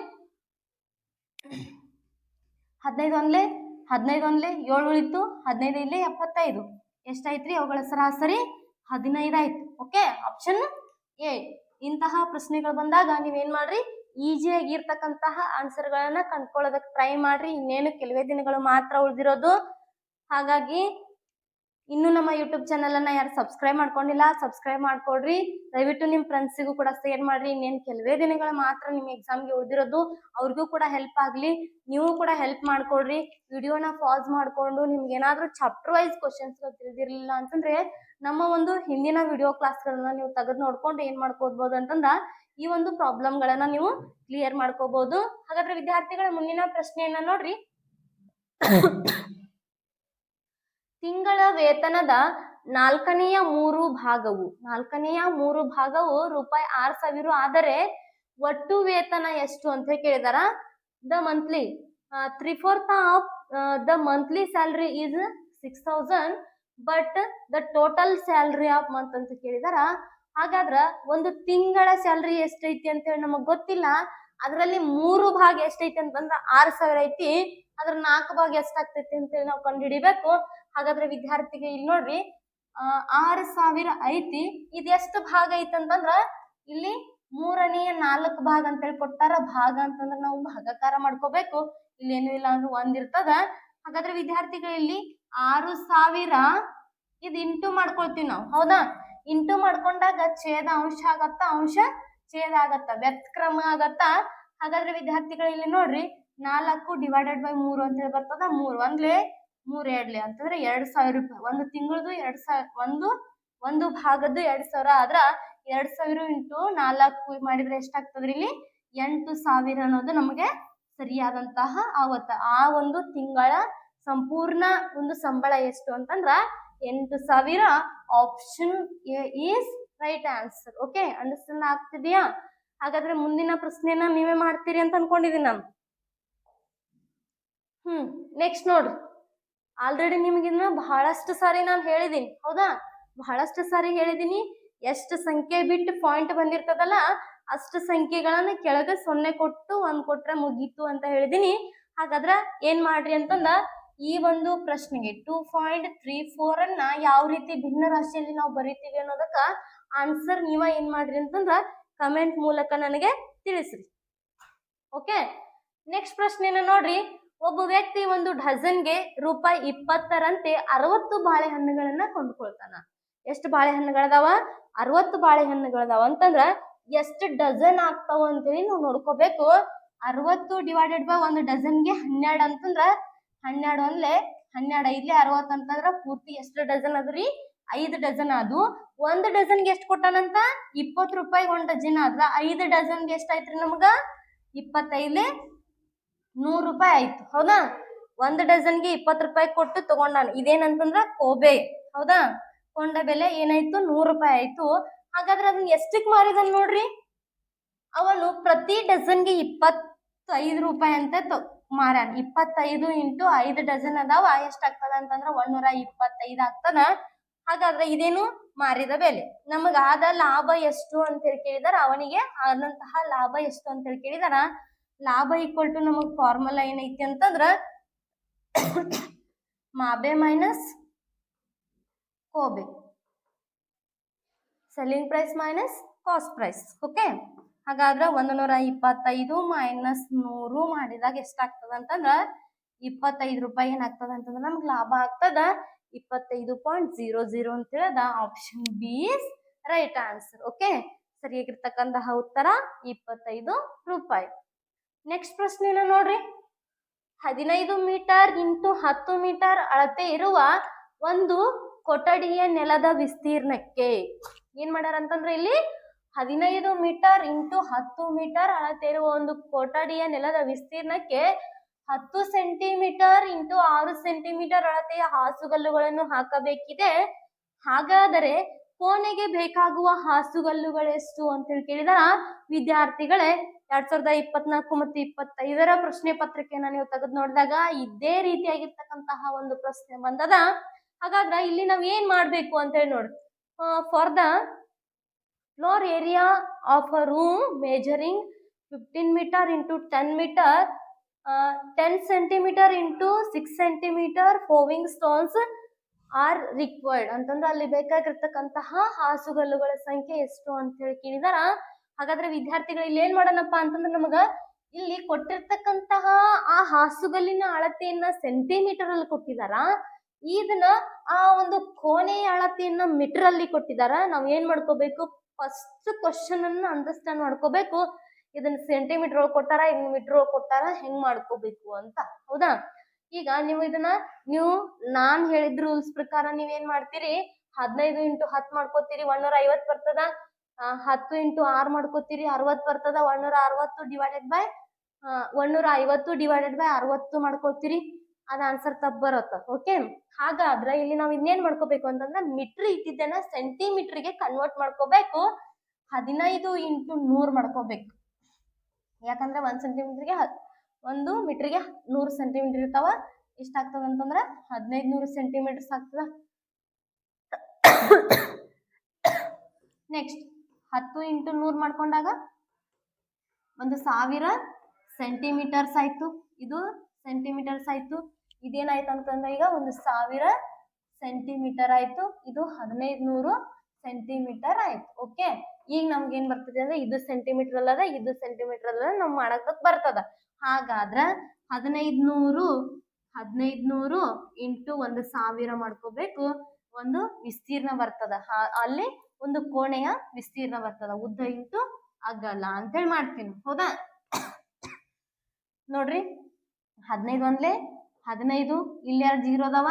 ಹದಿನೈದು ಒಂದ್ಲೆ ಹದಿನೈದು ಒಂದ್ಲೆ, ಏಳು ಉಳಿತು, ಹದಿನೈದು ಇಲ್ಲಿ ಎಪ್ಪತ್ತೈದು. ಎಷ್ಟಾಯ್ತ್ರಿ ಅವುಗಳ ಸರಾಸರಿ ಹದಿನೈದು ಆಯ್ತು. ಓಕೆ ಆಪ್ಷನ್ ಎ ಇಂತಹ ಪ್ರಶ್ನೆಗಳು ಬಂದಾಗ ನೀವೇನ್ ಮಾಡ್ರಿ? ಈಸಿಯಾಗಿ ಇರ್ತಕ್ಕಂತಹ ಆನ್ಸರ್ಗಳನ್ನ ಕಂಡ್ಕೊಳ್ಳೋದಕ್ಕೆ ಟ್ರೈ ಮಾಡ್ರಿ. ಇನ್ನೇನು ಕೆಲವೇ ದಿನಗಳು ಮಾತ್ರ ಉಳಿದಿರೋದು. ಹಾಗಾಗಿ ಇನ್ನು ನಮ್ಮ ಯೂಟ್ಯೂಬ್ ಚಾನಲ್ ಅನ್ನ ಯಾರು ಸಬ್ಸ್ಕ್ರೈಬ್ ಮಾಡ್ಕೊಂಡಿಲ್ಲ ಸಬ್ಸ್ಕ್ರೈಬ್ ಮಾಡ್ಕೊಡ್ರಿ. ದಯವಿಟ್ಟು ನಿಮ್ಮ ಫ್ರೆಂಡ್ಸಿಗೂ ಕೂಡ ಶೇರ್ ಮಾಡ್ರಿ. ಇನ್ನೇನು ಕೆಲವೇ ದಿನಗಳ ಮಾತ್ರ ನಿಮ್ಮ ಎಕ್ಸಾಮ್ಗೆ ಉಳಿದಿರೋದು, ಅವ್ರಿಗೂ ಕೂಡ ಹೆಲ್ಪ್ ಆಗಲಿ. ನೀವು ಕೂಡ ಹೆಲ್ಪ್ ಮಾಡ್ಕೊಡ್ರಿ. ವಿಡಿಯೋನ ಪಾಸ್ ಮಾಡ್ಕೊಂಡು ನಿಮ್ಗೆ ಏನಾದರೂ ಚಾಪ್ಟರ್ ವೈಸ್ ಕ್ವಶನ್ಸ್ ತಿಳಿದಿರ್ಲಿಲ್ಲ ಅಂತಂದ್ರೆ, ನಮ್ಮ ಒಂದು ಹಿಂದಿನ ವಿಡಿಯೋ ಕ್ಲಾಸ್ಗಳನ್ನ ನೀವು ತೆಗೆದು ನೋಡ್ಕೊಂಡು ಏನು ಮಾಡ್ಕೋಬಹುದು ಅಂತಂದ, ಈ ಒಂದು ಪ್ರಾಬ್ಲಮ್ಗಳನ್ನ ನೀವು ಕ್ಲಿಯರ್ ಮಾಡ್ಕೋಬಹುದು ಹಾಗಾದ್ರೆ ವಿದ್ಯಾರ್ಥಿಗಳ ಮುಂದಿನ ಪ್ರಶ್ನೆಯನ್ನ ನೋಡ್ರಿ. ತಿಂಗಳ ವೇತನದ ನಾಲ್ಕನೆಯ ಮೂರು ಭಾಗವು. ನಾಲ್ಕನೆಯ ಮೂರು ಭಾಗವು ರೂಪಾಯಿ ಆರ್ ಸಾವಿರ. ಆದರೆ ಒಟ್ಟು ವೇತನ ಎಷ್ಟು ಅಂತ ಕೇಳಿದಾರ? The monthly three fourth of the monthly salary is six thousand but the total salary of month ಅಂತ ಕೇಳಿದಾರ? ಹಾಗಾದ್ರ ಒಂದು ತಿಂಗಳ ಸ್ಯಾಲ್ರಿ ಎಷ್ಟೈತಿ ಅಂತ ಹೇಳಿ ನಮಗ್ ಗೊತ್ತಿಲ್ಲ. ಅದರಲ್ಲಿ ಮೂರು ಭಾಗ ಎಷ್ಟೈತಿ ಅಂತಂದ್ರ ಆರು ಸಾವಿರ ಐತಿ. ಅದ್ರ ನಾಲ್ಕು ಭಾಗ ಎಷ್ಟಾಗ್ತೈತಿ ಅಂತೇಳಿ ನಾವು ಕಂಡುಹಿಡಿಬೇಕು. ಹಾಗಾದ್ರೆ ವಿದ್ಯಾರ್ಥಿಗೆ ಇಲ್ಲಿ ನೋಡ್ರಿ ಆರು ಸಾವಿರ ಐತಿ. ಇದು ಎಷ್ಟು ಭಾಗ ಐತಿ ಅಂತಂದ್ರ ಇಲ್ಲಿ ಮೂರನೆಯ ನಾಲ್ಕು ಭಾಗ ಅಂತೇಳಿ ಕೊಟ್ಟಾರ. ಭಾಗ ಅಂತಂದ್ರ ನಾವು ಭಾಗಾಕಾರ ಮಾಡ್ಕೋಬೇಕು. ಇಲ್ಲಿ ಏನು ಇಲ್ಲ ಅಂದ್ರೆ ಒಂದ್ ಇರ್ತದ. ಹಾಗಾದ್ರೆ ವಿದ್ಯಾರ್ಥಿಗಳು ಇಲ್ಲಿ ಆರು ಸಾವಿರ ಇದು ಇಂಟು ಮಾಡ್ಕೊಳ್ತೀವಿ ನಾವು. ಹೌದಾ? ಇಂಟು ಮಾಡ್ಕೊಂಡಾಗ ಛೇದ ಅಂಶ ಆಗತ್ತ? ಅಂಶ ಛೇದ ಆಗತ್ತ? ವ್ಯತ್ಕ್ರಮ ಆಗತ್ತ? ಹಾಗಾದ್ರೆ ವಿದ್ಯಾರ್ಥಿಗಳು ಇಲ್ಲಿ ನೋಡ್ರಿ, ನಾಲ್ಕು ಡಿವೈಡೆಡ್ ಬೈ ಮೂರು ಅಂತ ಹೇಳಿ ಬರ್ತದ. ಮೂರು ಒಂದ್ಲೆ ಮೂರ್ ಎರಡ್ಲಿ ಅಂತಂದ್ರೆ ಎರಡ್ ಸಾವಿರ ರೂಪಾಯಿ. ಒಂದು ತಿಂಗಳದು ಎರಡ್ ಸಾವಿರ ಒಂದು ಒಂದು ಭಾಗದ್ದು ಎರಡ್ ಸಾವಿರ. ಆದ್ರ ಎರಡ್ ಸಾವಿರ ಇಂಟು ನಾಲ್ಕು ಮಾಡಿದ್ರೆ ಎಷ್ಟಾಗ್ತದ್ರಿ ಇಲ್ಲಿ? ಎಂಟು ಸಾವಿರ ಅನ್ನೋದು ನಮಗೆ ಸರಿಯಾದಂತಹ ಆವತ್ತ. ಆ ಒಂದು ತಿಂಗಳ ಸಂಪೂರ್ಣ ಒಂದು ಸಂಬಳ ಎಷ್ಟು ಅಂತಂದ್ರ ಎಂಟು ಸಾವಿರ option is right answer okay understand ಆಗ್ತಿದೆಯಾ? ಹಾಗಾದ್ರೆ ಮುಂದಿನ ಪ್ರಶ್ನೆನ ನೀವೇ ಮಾಡ್ತೀರಿ ಅಂತ ಅನ್ಕೊಂಡಿದೀನಿ ನಾನು. ಹ್ಮ್ ನೆಕ್ಸ್ಟ್ ನೋಡ್ರಿ ಆಲ್ರೆಡಿ ನಿಮಗಿನ್ನ ಬಹಳಷ್ಟು ಸಾರಿ ನಾನು ಹೇಳಿದ್ದೀನಿ ಹೌದಾ? ಬಹಳಷ್ಟು ಸಾರಿ ಹೇಳಿದ್ದೀನಿ ಎಷ್ಟು ಸಂಖ್ಯೆ ಬಿಟ್ಟು ಪಾಯಿಂಟ್ ಬಂದಿರ್ತದಲ್ಲ, ಅಷ್ಟು ಸಂಖ್ಯೆಗಳನ್ನ ಕೆಳಗೆ ಸೊನ್ನೆ ಕೊಟ್ಟು ಒಂದ್ ಕೊಟ್ರೆ ಮುಗೀತು ಅಂತ ಹೇಳಿದೀನಿ. ಹಾಗಾದ್ರೆ ಏನ್ ಮಾಡ್ರಿ ಅಂತಂದ, ಈ ಒಂದು ಪ್ರಶ್ನೆಗೆ ಟೂ ಪಾಯಿಂಟ್ ತ್ರೀ ಫೋರ್ ಅನ್ನ ಯಾವ ರೀತಿ ಭಿನ್ನ ರಾಶಿಯಲ್ಲಿ ನಾವು ಬರಿತೀವಿ ಅನ್ನೋದಕ್ಕ ಆನ್ಸರ್ ನೀವ ಏನ್ ಮಾಡ್ರಿ ಅಂತಂದ್ರ ಕಮೆಂಟ್ ಮೂಲಕ ನನಗೆ ತಿಳಿಸ್ರಿ. ಓಕೆ ನೆಕ್ಸ್ಟ್ ಪ್ರಶ್ನೆನ ನೋಡ್ರಿ. ಒಬ್ಬ ವ್ಯಕ್ತಿ ಒಂದು ಡಜನ್ಗೆ ರೂಪಾಯಿ ಇಪ್ಪತ್ತರಂತೆ ಅರವತ್ತು ಬಾಳೆಹಣ್ಣುಗಳನ್ನ ಕೊಂಡ್ಕೊಳ್ತಾನ. ಎಷ್ಟು ಬಾಳೆಹಣ್ಣುಗಳದಾವ? ಅರವತ್ತು ಬಾಳೆಹಣ್ಣುಗಳದಾವ. ಅಂತಂದ್ರ ಎಷ್ಟು ಡಜನ್ ಆಗ್ತಾವ ಅಂತೇಳಿ ನಾವು ನೋಡ್ಕೋಬೇಕು. ಅರವತ್ತು ಡಿವೈಡೆಡ್ ಬೈ ಒಂದು ಡಜನ್ಗೆ ಹನ್ನೆರಡು ಅಂತಂದ್ರ ಹನ್ನೆರಡು ಅಂದ್ಲೆ ಹನ್ನೆರಡು ಐದ್ಲೆ ಅರವತ್ತು ಅಂತಂದ್ರ ಪೂರ್ತಿ ಎಷ್ಟು ಡಜನ್ ಅದ್ರಿ ಐದು ಡಜನ್ ಅದು ಒಂದು ಡಜನ್ಗೆ ಎಷ್ಟು ಕೊಟ್ಟಾನಂತ? ಇಪ್ಪತ್ತು ರೂಪಾಯಿ ಒಂದು ಡಜನ್ ಆದ್ರ ಐದು ಡಜನ್ಗೆ ಎಷ್ಟು ಆಯ್ತ್ರಿ ನಮಗ? ಇಪ್ಪತ್ತೈದ್ಲೆ ನೂರು ರೂಪಾಯಿ ಆಯ್ತು, ಹೌದಾ? ಒಂದ್ ಡಜನ್ಗೆ ಇಪ್ಪತ್ತು ರೂಪಾಯಿ ಕೊಟ್ಟು ತಗೊಂಡಾನ ಇದೇನಂತಂದ್ರ ಕೋಬೆ ಹೌದಾ? ಕೊಂಡ ಬೆಲೆ ಏನಾಯ್ತು? ನೂರು ರೂಪಾಯಿ ಆಯ್ತು. ಹಾಗಾದ್ರೆ ಅದನ್ನ ಎಷ್ಟಕ್ ಮಾರಿದನ್ ನೋಡ್ರಿ? ಅವನು ಪ್ರತಿ ಡಜನ್ಗೆ ಇಪ್ಪತ್ತೈದು ರೂಪಾಯಿ ಅಂತ ಮಾರ್ಯಾನ ಇಪ್ಪತ್ತೈದು ಇಂಟು ಐದು ಡಜನ್ ಅದಾವ. ಎಷ್ಟಾಗ್ತದ ಅಂತಂದ್ರ ಒಂದೂರ ಇಪ್ಪತ್ತೈದು ಆಗ್ತದ. ಹಾಗಾದ್ರೆ ಇದೇನು? ಮಾರಿದ ಬೆಲೆ. ನಮಗಾದ ಲಾಭ ಎಷ್ಟು ಅಂತ ಹೇಳಿ ಕೇಳಿದಾರ. ಅವನಿಗೆ ಆದಂತಹ ಲಾಭ ಎಷ್ಟು ಅಂತ ಹೇಳಿ ಕೇಳಿದಾರ. ಲಾಭ ಈಕ್ವಲ್ ಟು ನಮಗ್ ಫಾರ್ಮುಲಾ ಏನೈತಿ ಅಂತಂದ್ರ ಮಾಬೆ minus ಕೋಬೆ. Selling price minus cost price okay ಹಾಗಾದ್ರೆ ಒಂದು ನೂರ ಇಪ್ಪತ್ತೈದು ಮೈನಸ್ ನೂರು ಮಾಡಿದಾಗ ಎಷ್ಟಾಗ್ತದ ಅಂತಂದ್ರ ಇಪ್ಪತ್ತೈದು ರೂಪಾಯಿ ಏನಾಗ್ತದ ಅಂತಂದ್ರ ನಮ್ಗೆ ಲಾಭ ಆಗ್ತದ ಇಪ್ಪತ್ತೈದು ಪಾಯಿಂಟ್ ಜೀರೋ ಜೀರೋ ಅಂತ ಹೇಳದ option B is right answer okay ಸರಿಯಾಗಿರ್ತಕ್ಕಂತಹ ಉತ್ತರ ಇಪ್ಪತ್ತೈದು ರೂಪಾಯಿ. ನೆಕ್ಸ್ಟ್ ಪ್ರಶ್ನೆನ ನೋಡ್ರಿ. ಹದಿನೈದು ಮೀಟರ್ ಇಂಟು ಹತ್ತು ಮೀಟರ್ ಅಳತೆ ಇರುವ ಒಂದು ಕೊಠಡಿಯ ನೆಲದ ವಿಸ್ತೀರ್ಣಕ್ಕೆ ಏನ್ ಮಾಡ್ಯಾರ ಅಂತಂದ್ರೆ ಇಲ್ಲಿ ಹದಿನೈದು ಮೀಟರ್ ಇಂಟು ಹತ್ತು ಮೀಟರ್ ಅಳತೆ ಇರುವ ಒಂದು ಕೊಠಡಿಯ ನೆಲದ ವಿಸ್ತೀರ್ಣಕ್ಕೆ ಹತ್ತು ಸೆಂಟಿಮೀಟರ್ ಇಂಟು ಆರು ಸೆಂಟಿಮೀಟರ್ ಅಳತೆಯ ಹಾಸುಗಲ್ಲುಗಳನ್ನು ಹಾಕಬೇಕಿದೆ. ಹಾಗಾದರೆ ಕೋಣೆಗೆ ಬೇಕಾಗುವ ಹಾಸುಗಲ್ಲುಗಳೆಷ್ಟು ಅಂತ ಹೇಳಿ ಕೇಳಿದಾರ? ವಿದ್ಯಾರ್ಥಿಗಳೇ, ಎರಡ್ ಸಾವಿರದ ಇಪ್ಪತ್ನಾಲ್ಕು ಮತ್ತು ಇಪ್ಪತ್ತೈದರ ಪ್ರಶ್ನೆ ಪತ್ರಿಕೆಯನ್ನ ನೀವು ತೆಗೆದು ನೋಡಿದಾಗ ಇದೇ ರೀತಿಯಾಗಿರ್ತಕ್ಕಂತಹ ಒಂದು ಪ್ರಶ್ನೆ ಬಂದದ. ಹಾಗಾದ್ರೆ ಇಲ್ಲಿ ನಾವ್ ಏನ್ ಮಾಡ್ಬೇಕು ಅಂತ ಹೇಳಿ ನೋಡಿ for the floor area of a room measuring fifteen metre into ten metre ten centimetre into six centimetre paving stones are required ಅಂತಂದ್ರೆ ಅಲ್ಲಿ ಬೇಕಾಗಿರ್ತಕ್ಕಂತಹ ಹಾಸುಗಲ್ಲುಗಳ ಸಂಖ್ಯೆ ಎಷ್ಟು ಅಂತ ಹೇಳಿ ಕೇಳಿದಾರ. ಹಾಗಾದ್ರೆ ವಿದ್ಯಾರ್ಥಿಗಳು ಇಲ್ಲಿ ಏನ್ ಮಾಡೋಣಪ್ಪ ಅಂತಂದ್ರೆ ನಮಗ ಇಲ್ಲಿ ಕೊಟ್ಟಿರ್ತಕ್ಕಂತಹ ಆ ಹಾಸುಗಲ್ಲಿನ ಅಳತೆಯನ್ನ ಸೆಂಟಿಮೀಟರ್ ಅಲ್ಲಿ ಕೊಟ್ಟಿದಾರ. ಇದನ್ನ ಆ ಒಂದು ಕೋಣೆಯ ಅಳತೆಯನ್ನ ಮೀಟರ್ ಅಲ್ಲಿ ಕೊಟ್ಟಿದಾರ. ನಾವ್ ಏನ್ ಮಾಡ್ಕೋಬೇಕು? ಫಸ್ಟ್ ಕ್ವಶನ್ ಅನ್ನ ಅಂಡರ್ಸ್ಟ್ಯಾಂಡ್ ಮಾಡ್ಕೋಬೇಕು. ಇದನ್ನ ಸೆಂಟಿಮೀಟರ್ ಒಳಗೆ ಕೊಟ್ಟಾರ ಇದನ್ನ ಮೀಟರ್ ಒಳಗೆ ಕೊಟ್ಟಾರ, ಹೆಂಗ್ ಮಾಡ್ಕೋಬೇಕು ಅಂತ. ಹೌದಾ? ಈಗ ನೀವು ಇದನ್ನ ನೀವು ನಾನ್ ಹೇಳಿದ ರೂಲ್ಸ್ ಪ್ರಕಾರ ನೀವೇನ್ ಮಾಡ್ತೀರಿ? ಹದಿನೈದು ಇಂಟು ಹತ್ತು ಮಾಡ್ಕೋತೀರಿ ಒಂದೂರ ಐವತ್ ಬರ್ತದ. ಹತ್ತು ಇಂಟು ಆರ್ ಮಾಡ್ಕೋತೀರಿ ಅರವತ್ ಬರ್ತದ. ಒಂದೂರ ಅರವತ್ತು ಡಿವೈಡೆಡ್ ಬೈ ಒಂದೂರ ಐವತ್ತು ಡಿವೈಡೆಡ್ ಬೈ ಅರವತ್ತು ಮಾಡ್ಕೊಳ್ತೀರಿ ಅದ ಆನ್ಸರ್ ತಪ್ಪ ಬರುತ್ತ ಓಕೆ ಹಾಗಾದ್ರೆ ಇಲ್ಲಿ ನಾವು ಇನ್ನೇನ್ ಮಾಡ್ಕೋಬೇಕು ಅಂತಂದ್ರೆ ಮೀಟರ್ ಇಟ್ಟಿದ್ದನ್ನ ಸೆಂಟಿಮೀಟರ್ಗೆ ಕನ್ವರ್ಟ್ ಮಾಡ್ಕೋಬೇಕು. ಹದಿನೈದು ಇಂಟು ನೂರ್ ಮಾಡ್ಕೋಬೇಕು. ಯಾಕಂದ್ರೆ ಒಂದ್ ಸೆಂಟಿಮೀಟರ್ಗೆ ಒಂದು ಮೀಟ್ರಿಗೆ ನೂರು ಸೆಂಟಿಮೀಟರ್ ಇರ್ತಾವ. ಎಷ್ಟಾಗ್ತದ ಅಂತಂದ್ರೆ ಹದಿನೈದು ನೂರು ಸೆಂಟಿಮೀಟರ್ಸ್ ಆಗ್ತದ. ನೆಕ್ಸ್ಟ್ ಹತ್ತು ಇಂಟು ನೂರು ಮಾಡ್ಕೊಂಡಾಗ ಒಂದು ಸಾವಿರ ಸೆಂಟಿಮೀಟರ್ಸ್ ಆಯ್ತು. ಇದು ಸೆಂಟಿಮೀಟರ್ಸ್ ಆಯ್ತು. ಇದೇನಾಯ್ತು ಅಂತಂದ್ರೆ ಈಗ ಒಂದು ಸಾವಿರ ಸೆಂಟಿಮೀಟರ್ ಆಯ್ತು. ಇದು ಹದಿನೈದು ನೂರು ಸೆಂಟಿಮೀಟರ್ ಆಯ್ತು. ಓಕೆ ಈಗ ನಮ್ಗೆ ಏನ್ ಬರ್ತದೆ ಅಂದ್ರೆ ಇದು ಸೆಂಟಿಮೀಟರ್ ಅಲ್ಲದ ಇದು ಸೆಂಟಿಮೀಟರ್ ಅಲ್ಲದ ನಮ್ ಮಾಡಕ್ ಬರ್ತದ. ಹಾಗಾದ್ರ ಹದಿನೈದು ನೂರು ಹದಿನೈದು ನೂರು ಇಂಟು ಒಂದು ಸಾವಿರ ಮಾಡ್ಕೋಬೇಕು. ಒಂದು ವಿಸ್ತೀರ್ಣ ಬರ್ತದ ಅಲ್ಲಿ ಒಂದು ಕೋಣೆಯ ವಿಸ್ತೀರ್ಣ ಬರ್ತದ ಉದ್ದ ಇಂಟು ಅಗಲ ಅಂತೇಳಿ ಮಾಡ್ತೀನಿ. ಹೌದಾ? ನೋಡ್ರಿ. ಹದಿನೈದು ಒಂದ್ಲೆ, ಹದಿನೈದು. ಇಲ್ಲಿ ಎರಡು ಜೀರೋ ಅದಾವ?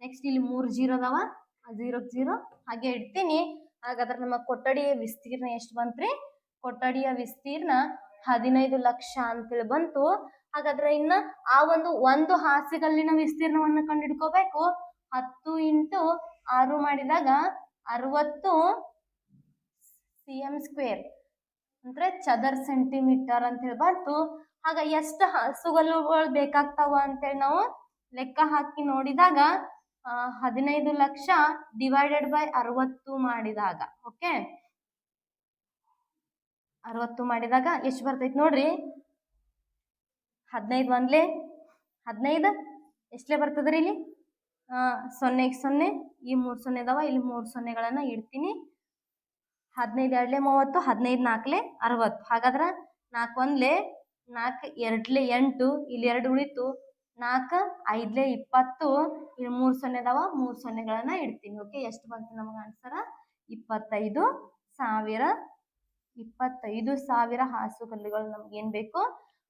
ನೆಕ್ಸ್ಟ್ ಇಲ್ಲಿ ಮೂರು ಜೀರೋ ಅದಾವ. ಜೀರೋ ಜೀರೋ ಹಾಗೆ ಇಡ್ತೀನಿ. ಹಾಗಾದ್ರೆ ನಮ್ಮ ಕೊಠಡಿಯ ವಿಸ್ತೀರ್ಣ ಎಷ್ಟು ಬಂತ್ರಿ? ಕೊಠಡಿಯ ವಿಸ್ತೀರ್ಣ ಹದಿನೈದು ಲಕ್ಷ ಅಂತೇಳಿ ಬಂತು. ಹಾಗಾದ್ರೆ ಇನ್ನ ಆ ಒಂದು ಒಂದು ಹಾಸಿಗಲ್ಲಿನ ವಿಸ್ತೀರ್ಣವನ್ನು ಕಂಡುಹಿಡ್ಕೋಬೇಕು ಹತ್ತು ಇಂಟು ಆರು ಮಾಡಿದಾಗ ಅರವತ್ತು ಸಿ ಎಂ ಸ್ಕ್ವೇರ್ ಅಂದ್ರೆ ಚದರ್ ಸೆಂಟಿಮೀಟರ್ ಅಂತ ಹೇಳಿ ಬಂತು. ಆಗ ಎಷ್ಟು ಹಸುಗಲ್ಲುಗಳು ಬೇಕಾಗ್ತಾವ ಅಂತೇಳಿ ನಾವು ಲೆಕ್ಕ ಹಾಕಿ ನೋಡಿದಾಗ ಹದಿನೈದು ಲಕ್ಷ ಡಿವೈಡೆಡ್ ಬೈ ಅರವತ್ತು ಮಾಡಿದಾಗ ಓಕೆ ಅರವತ್ತು ಮಾಡಿದಾಗ ಎಷ್ಟು ಬರ್ತೈತಿ ನೋಡ್ರಿ? ಹದಿನೈದು ಒಂದ್ಲೆ? ಹದಿನೈದು? ಎಷ್ಟಲೇ ಬರ್ತದ್ರಿ ಇಲ್ಲಿ? ಸೊನ್ನೆಗೆ ಸೊನ್ನೆ ಈ ಮೂರು ಸೊನ್ನೆ ಅದಾವ, ಇಲ್ಲಿ ಮೂರು ಸೊನ್ನೆಗಳನ್ನು ಇಡ್ತೀನಿ. ಹದಿನೈದು ಎರಡ್ಲೆ ಮೂವತ್ತು, ಹದಿನೈದು ನಾಲ್ಕಲೆ ಅರವತ್ತು. ಹಾಗಾದ್ರೆ ನಾಲ್ಕು ಒಂದ್ಲೆ, ನಾಲ್ಕು ಎರಡಲೆ ಎಂಟು, ಇಲ್ಲಿ ಎರಡು ಉಳಿತು. ನಾಲ್ಕು ಐದ್ಲೆ ಇಪ್ಪತ್ತು, ಇಲ್ಲಿ ಮೂರು ಸೊನ್ನೆ ಅದಾವ, ಮೂರು ಸೊನ್ನೆಗಳನ್ನು ಇಡ್ತೀನಿ. ಓಕೆ ಎಷ್ಟು ಬಂತು ನಮಗೆ ಆನ್ಸರ ಇಪ್ಪತ್ತೈದು ಸಾವಿರ ಇಪ್ಪತ್ತೈದು ಸಾವಿರ ಹಾಸುಗಲ್ಲುಗಳು ನಮ್ಗೆ ಏನು ಬೇಕು?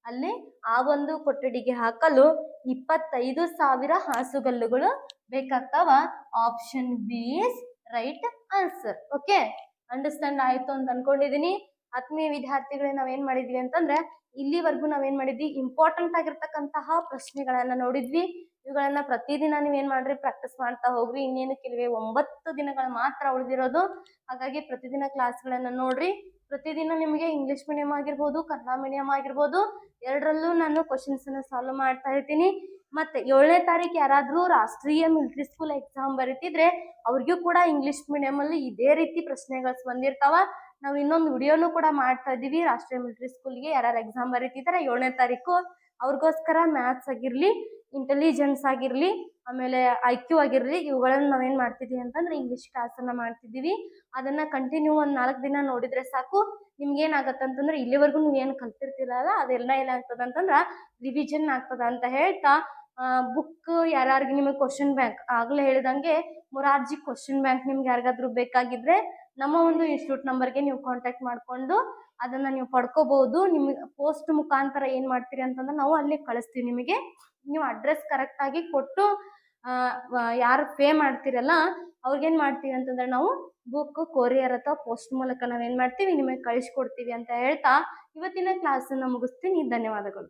ಅಲ್ಲಿ ಆ ಒಂದು ಕೊಠಡಿಗೆ ಹಾಕಲು ಇಪ್ಪತ್ತೈದು ಸಾವಿರ ಹಾಸುಗಲ್ಲುಗಳು ಬೇಕಾಗ್ತಾವ? Option B is right answer okay understand ಆಯ್ತು ಅಂತ ಅನ್ಕೊಂಡಿದೀನಿ. ಆತ್ಮೀಯ ವಿದ್ಯಾರ್ಥಿಗಳೇ, ನಾವೇನ್ ಮಾಡಿದ್ವಿ ಅಂತಂದ್ರೆ ಇಲ್ಲಿವರೆಗೂ ನಾವೇನ್ ಮಾಡಿದ್ವಿ? ಇಂಪಾರ್ಟೆಂಟ್ ಆಗಿರ್ತಕ್ಕಂತಹ ಪ್ರಶ್ನೆಗಳನ್ನ ನೋಡಿದ್ವಿ. ಇವುಗಳನ್ನ ಪ್ರತಿದಿನ ನೀವೇನ್ ಮಾಡ್ರಿ ಪ್ರಾಕ್ಟೀಸ್ ಮಾಡ್ತಾ ಹೋಗ್ರಿ. ಇನ್ನೇನು ಕೆಲವೇ ಒಂಬತ್ತು ದಿನಗಳು ಮಾತ್ರ ಉಳಿದಿರೋದು. ಹಾಗಾಗಿ ಪ್ರತಿದಿನ ಕ್ಲಾಸ್ಗಳನ್ನ ನೋಡ್ರಿ. ಪ್ರತಿದಿನ ನಿಮಗೆ ಇಂಗ್ಲಿಷ್ ಮೀಡಿಯಂ ಆಗಿರ್ಬೋದು, ಕನ್ನಡ ಮೀಡಿಯಂ ಆಗಿರ್ಬೋದು, ಎರಡರಲ್ಲೂ ನಾನು ಕ್ವಶನ್ಸ್ ಅನ್ನ ಸಾಲ್ವ್ ಮಾಡ್ತಾ ಇರ್ತೀನಿ. ಮತ್ತೆ ಏಳನೇ ತಾರೀಕು ಯಾರಾದ್ರೂ ರಾಷ್ಟ್ರೀಯ ಮಿಲಿಟರಿ ಸ್ಕೂಲ್ ಎಕ್ಸಾಮ್ ಬರೀತಿದ್ರೆ, ಅವ್ರಿಗೂ ಕೂಡ ಇಂಗ್ಲಿಷ್ ಮೀಡಿಯಂ ಅಲ್ಲಿ ಇದೇ ರೀತಿ ಪ್ರಶ್ನೆಗಳು ಬಂದಿರ್ತಾವ. ನಾವು ಇನ್ನೊಂದು ವಿಡಿಯೋನು ಕೂಡ ಮಾಡ್ತಾ ಇದೀವಿ ರಾಷ್ಟ್ರೀಯ ಮಿಲಿಟರಿ ಸ್ಕೂಲ್ಗೆ ಯಾರ್ಯಾರು ಎಕ್ಸಾಮ್ ಬರೀತಿದ್ದಾರೆ ಏಳನೇ ತಾರೀಕು ಅವ್ರಿಗೋಸ್ಕರ ಮ್ಯಾಥ್ಸ್ ಆಗಿರ್ಲಿ ಇಂಟೆಲಿಜೆನ್ಸ್ ಆಗಿರಲಿ, ಆಮೇಲೆ ಐ ಕ್ಯೂ ಆಗಿರ್ಲಿ, ಇವುಗಳನ್ನ ನಾವೇನ್ ಮಾಡ್ತಿದ್ದೀವಿ ಅಂತಂದ್ರೆ ಇಂಗ್ಲಿಷ್ ಕ್ಲಾಸನ್ನು ಮಾಡ್ತಿದ್ದೀವಿ. ಅದನ್ನ ಕಂಟಿನ್ಯೂ ಒಂದು ನಾಲ್ಕು ದಿನ ನೋಡಿದ್ರೆ ಸಾಕು. ನಿಮ್ಗೆ ಏನಾಗುತ್ತೆ ಅಂತಂದ್ರೆ ಇಲ್ಲಿವರೆಗೂ ನೀವು ಏನು ಕಲ್ತಿರ್ತಿರಲ್ಲ, ಅದೆಲ್ಲ ಏನಾಗ್ತದೆ ಅಂತಂದ್ರೆ ರಿವಿಷನ್ ಆಗ್ತದ ಅಂತ ಹೇಳ್ತಾ ಬುಕ್ ಯಾರ್ಯಾರಿಗೆ ನಿಮಗೆ ಕ್ವಶನ್ ಬ್ಯಾಂಕ್ ಆಗಲೇ ಹೇಳಿದಂಗೆ ಮೊರಾರ್ಜಿ ಕ್ವಶನ್ ಬ್ಯಾಂಕ್ ನಿಮ್ಗೆ ಯಾರಿಗಾದ್ರೂ ಬೇಕಾಗಿದ್ರೆ ನಮ್ಮ ಒಂದು ಇನ್ಸ್ಟಿಟ್ಯೂಟ್ ನಂಬರ್ಗೆ ನೀವು ಕಾಂಟ್ಯಾಕ್ಟ್ ಮಾಡಿಕೊಂಡು ಅದನ್ನ ನೀವು ಪಡ್ಕೋಬಹುದು ನಿಮ್ಗೆ ಪೋಸ್ಟ್ ಮುಖಾಂತರ ಏನ್ ಮಾಡ್ತೀರಿ ಅಂತಂದ್ರೆ ನಾವು ಅಲ್ಲಿ ಕಳಿಸ್ತೀವಿ ನಿಮಗೆ. ನೀವು ಅಡ್ರೆಸ್ ಕರೆಕ್ಟ್ ಆಗಿ ಕೊಟ್ಟು ಯಾರು ಪೇ ಮಾಡ್ತೀರಲ್ಲ ಅವ್ರಿಗೇನ್ ಮಾಡ್ತೀವಿ ಅಂತಂದ್ರೆ ನಾವು ಬುಕ್ ಕೊರಿಯರ್ ಅಥವಾ ಪೋಸ್ಟ್ ಮೂಲಕ ನಾವೇನ್ ಮಾಡ್ತೀವಿ, ನಿಮಗೆ ಕಳಿಸ್ಕೊಡ್ತೀವಿ ಅಂತ ಹೇಳ್ತಾ ಇವತ್ತಿನ ಕ್ಲಾಸನ್ನ ಮುಗಿಸ್ತೀನಿ. ಧನ್ಯವಾದಗಳು.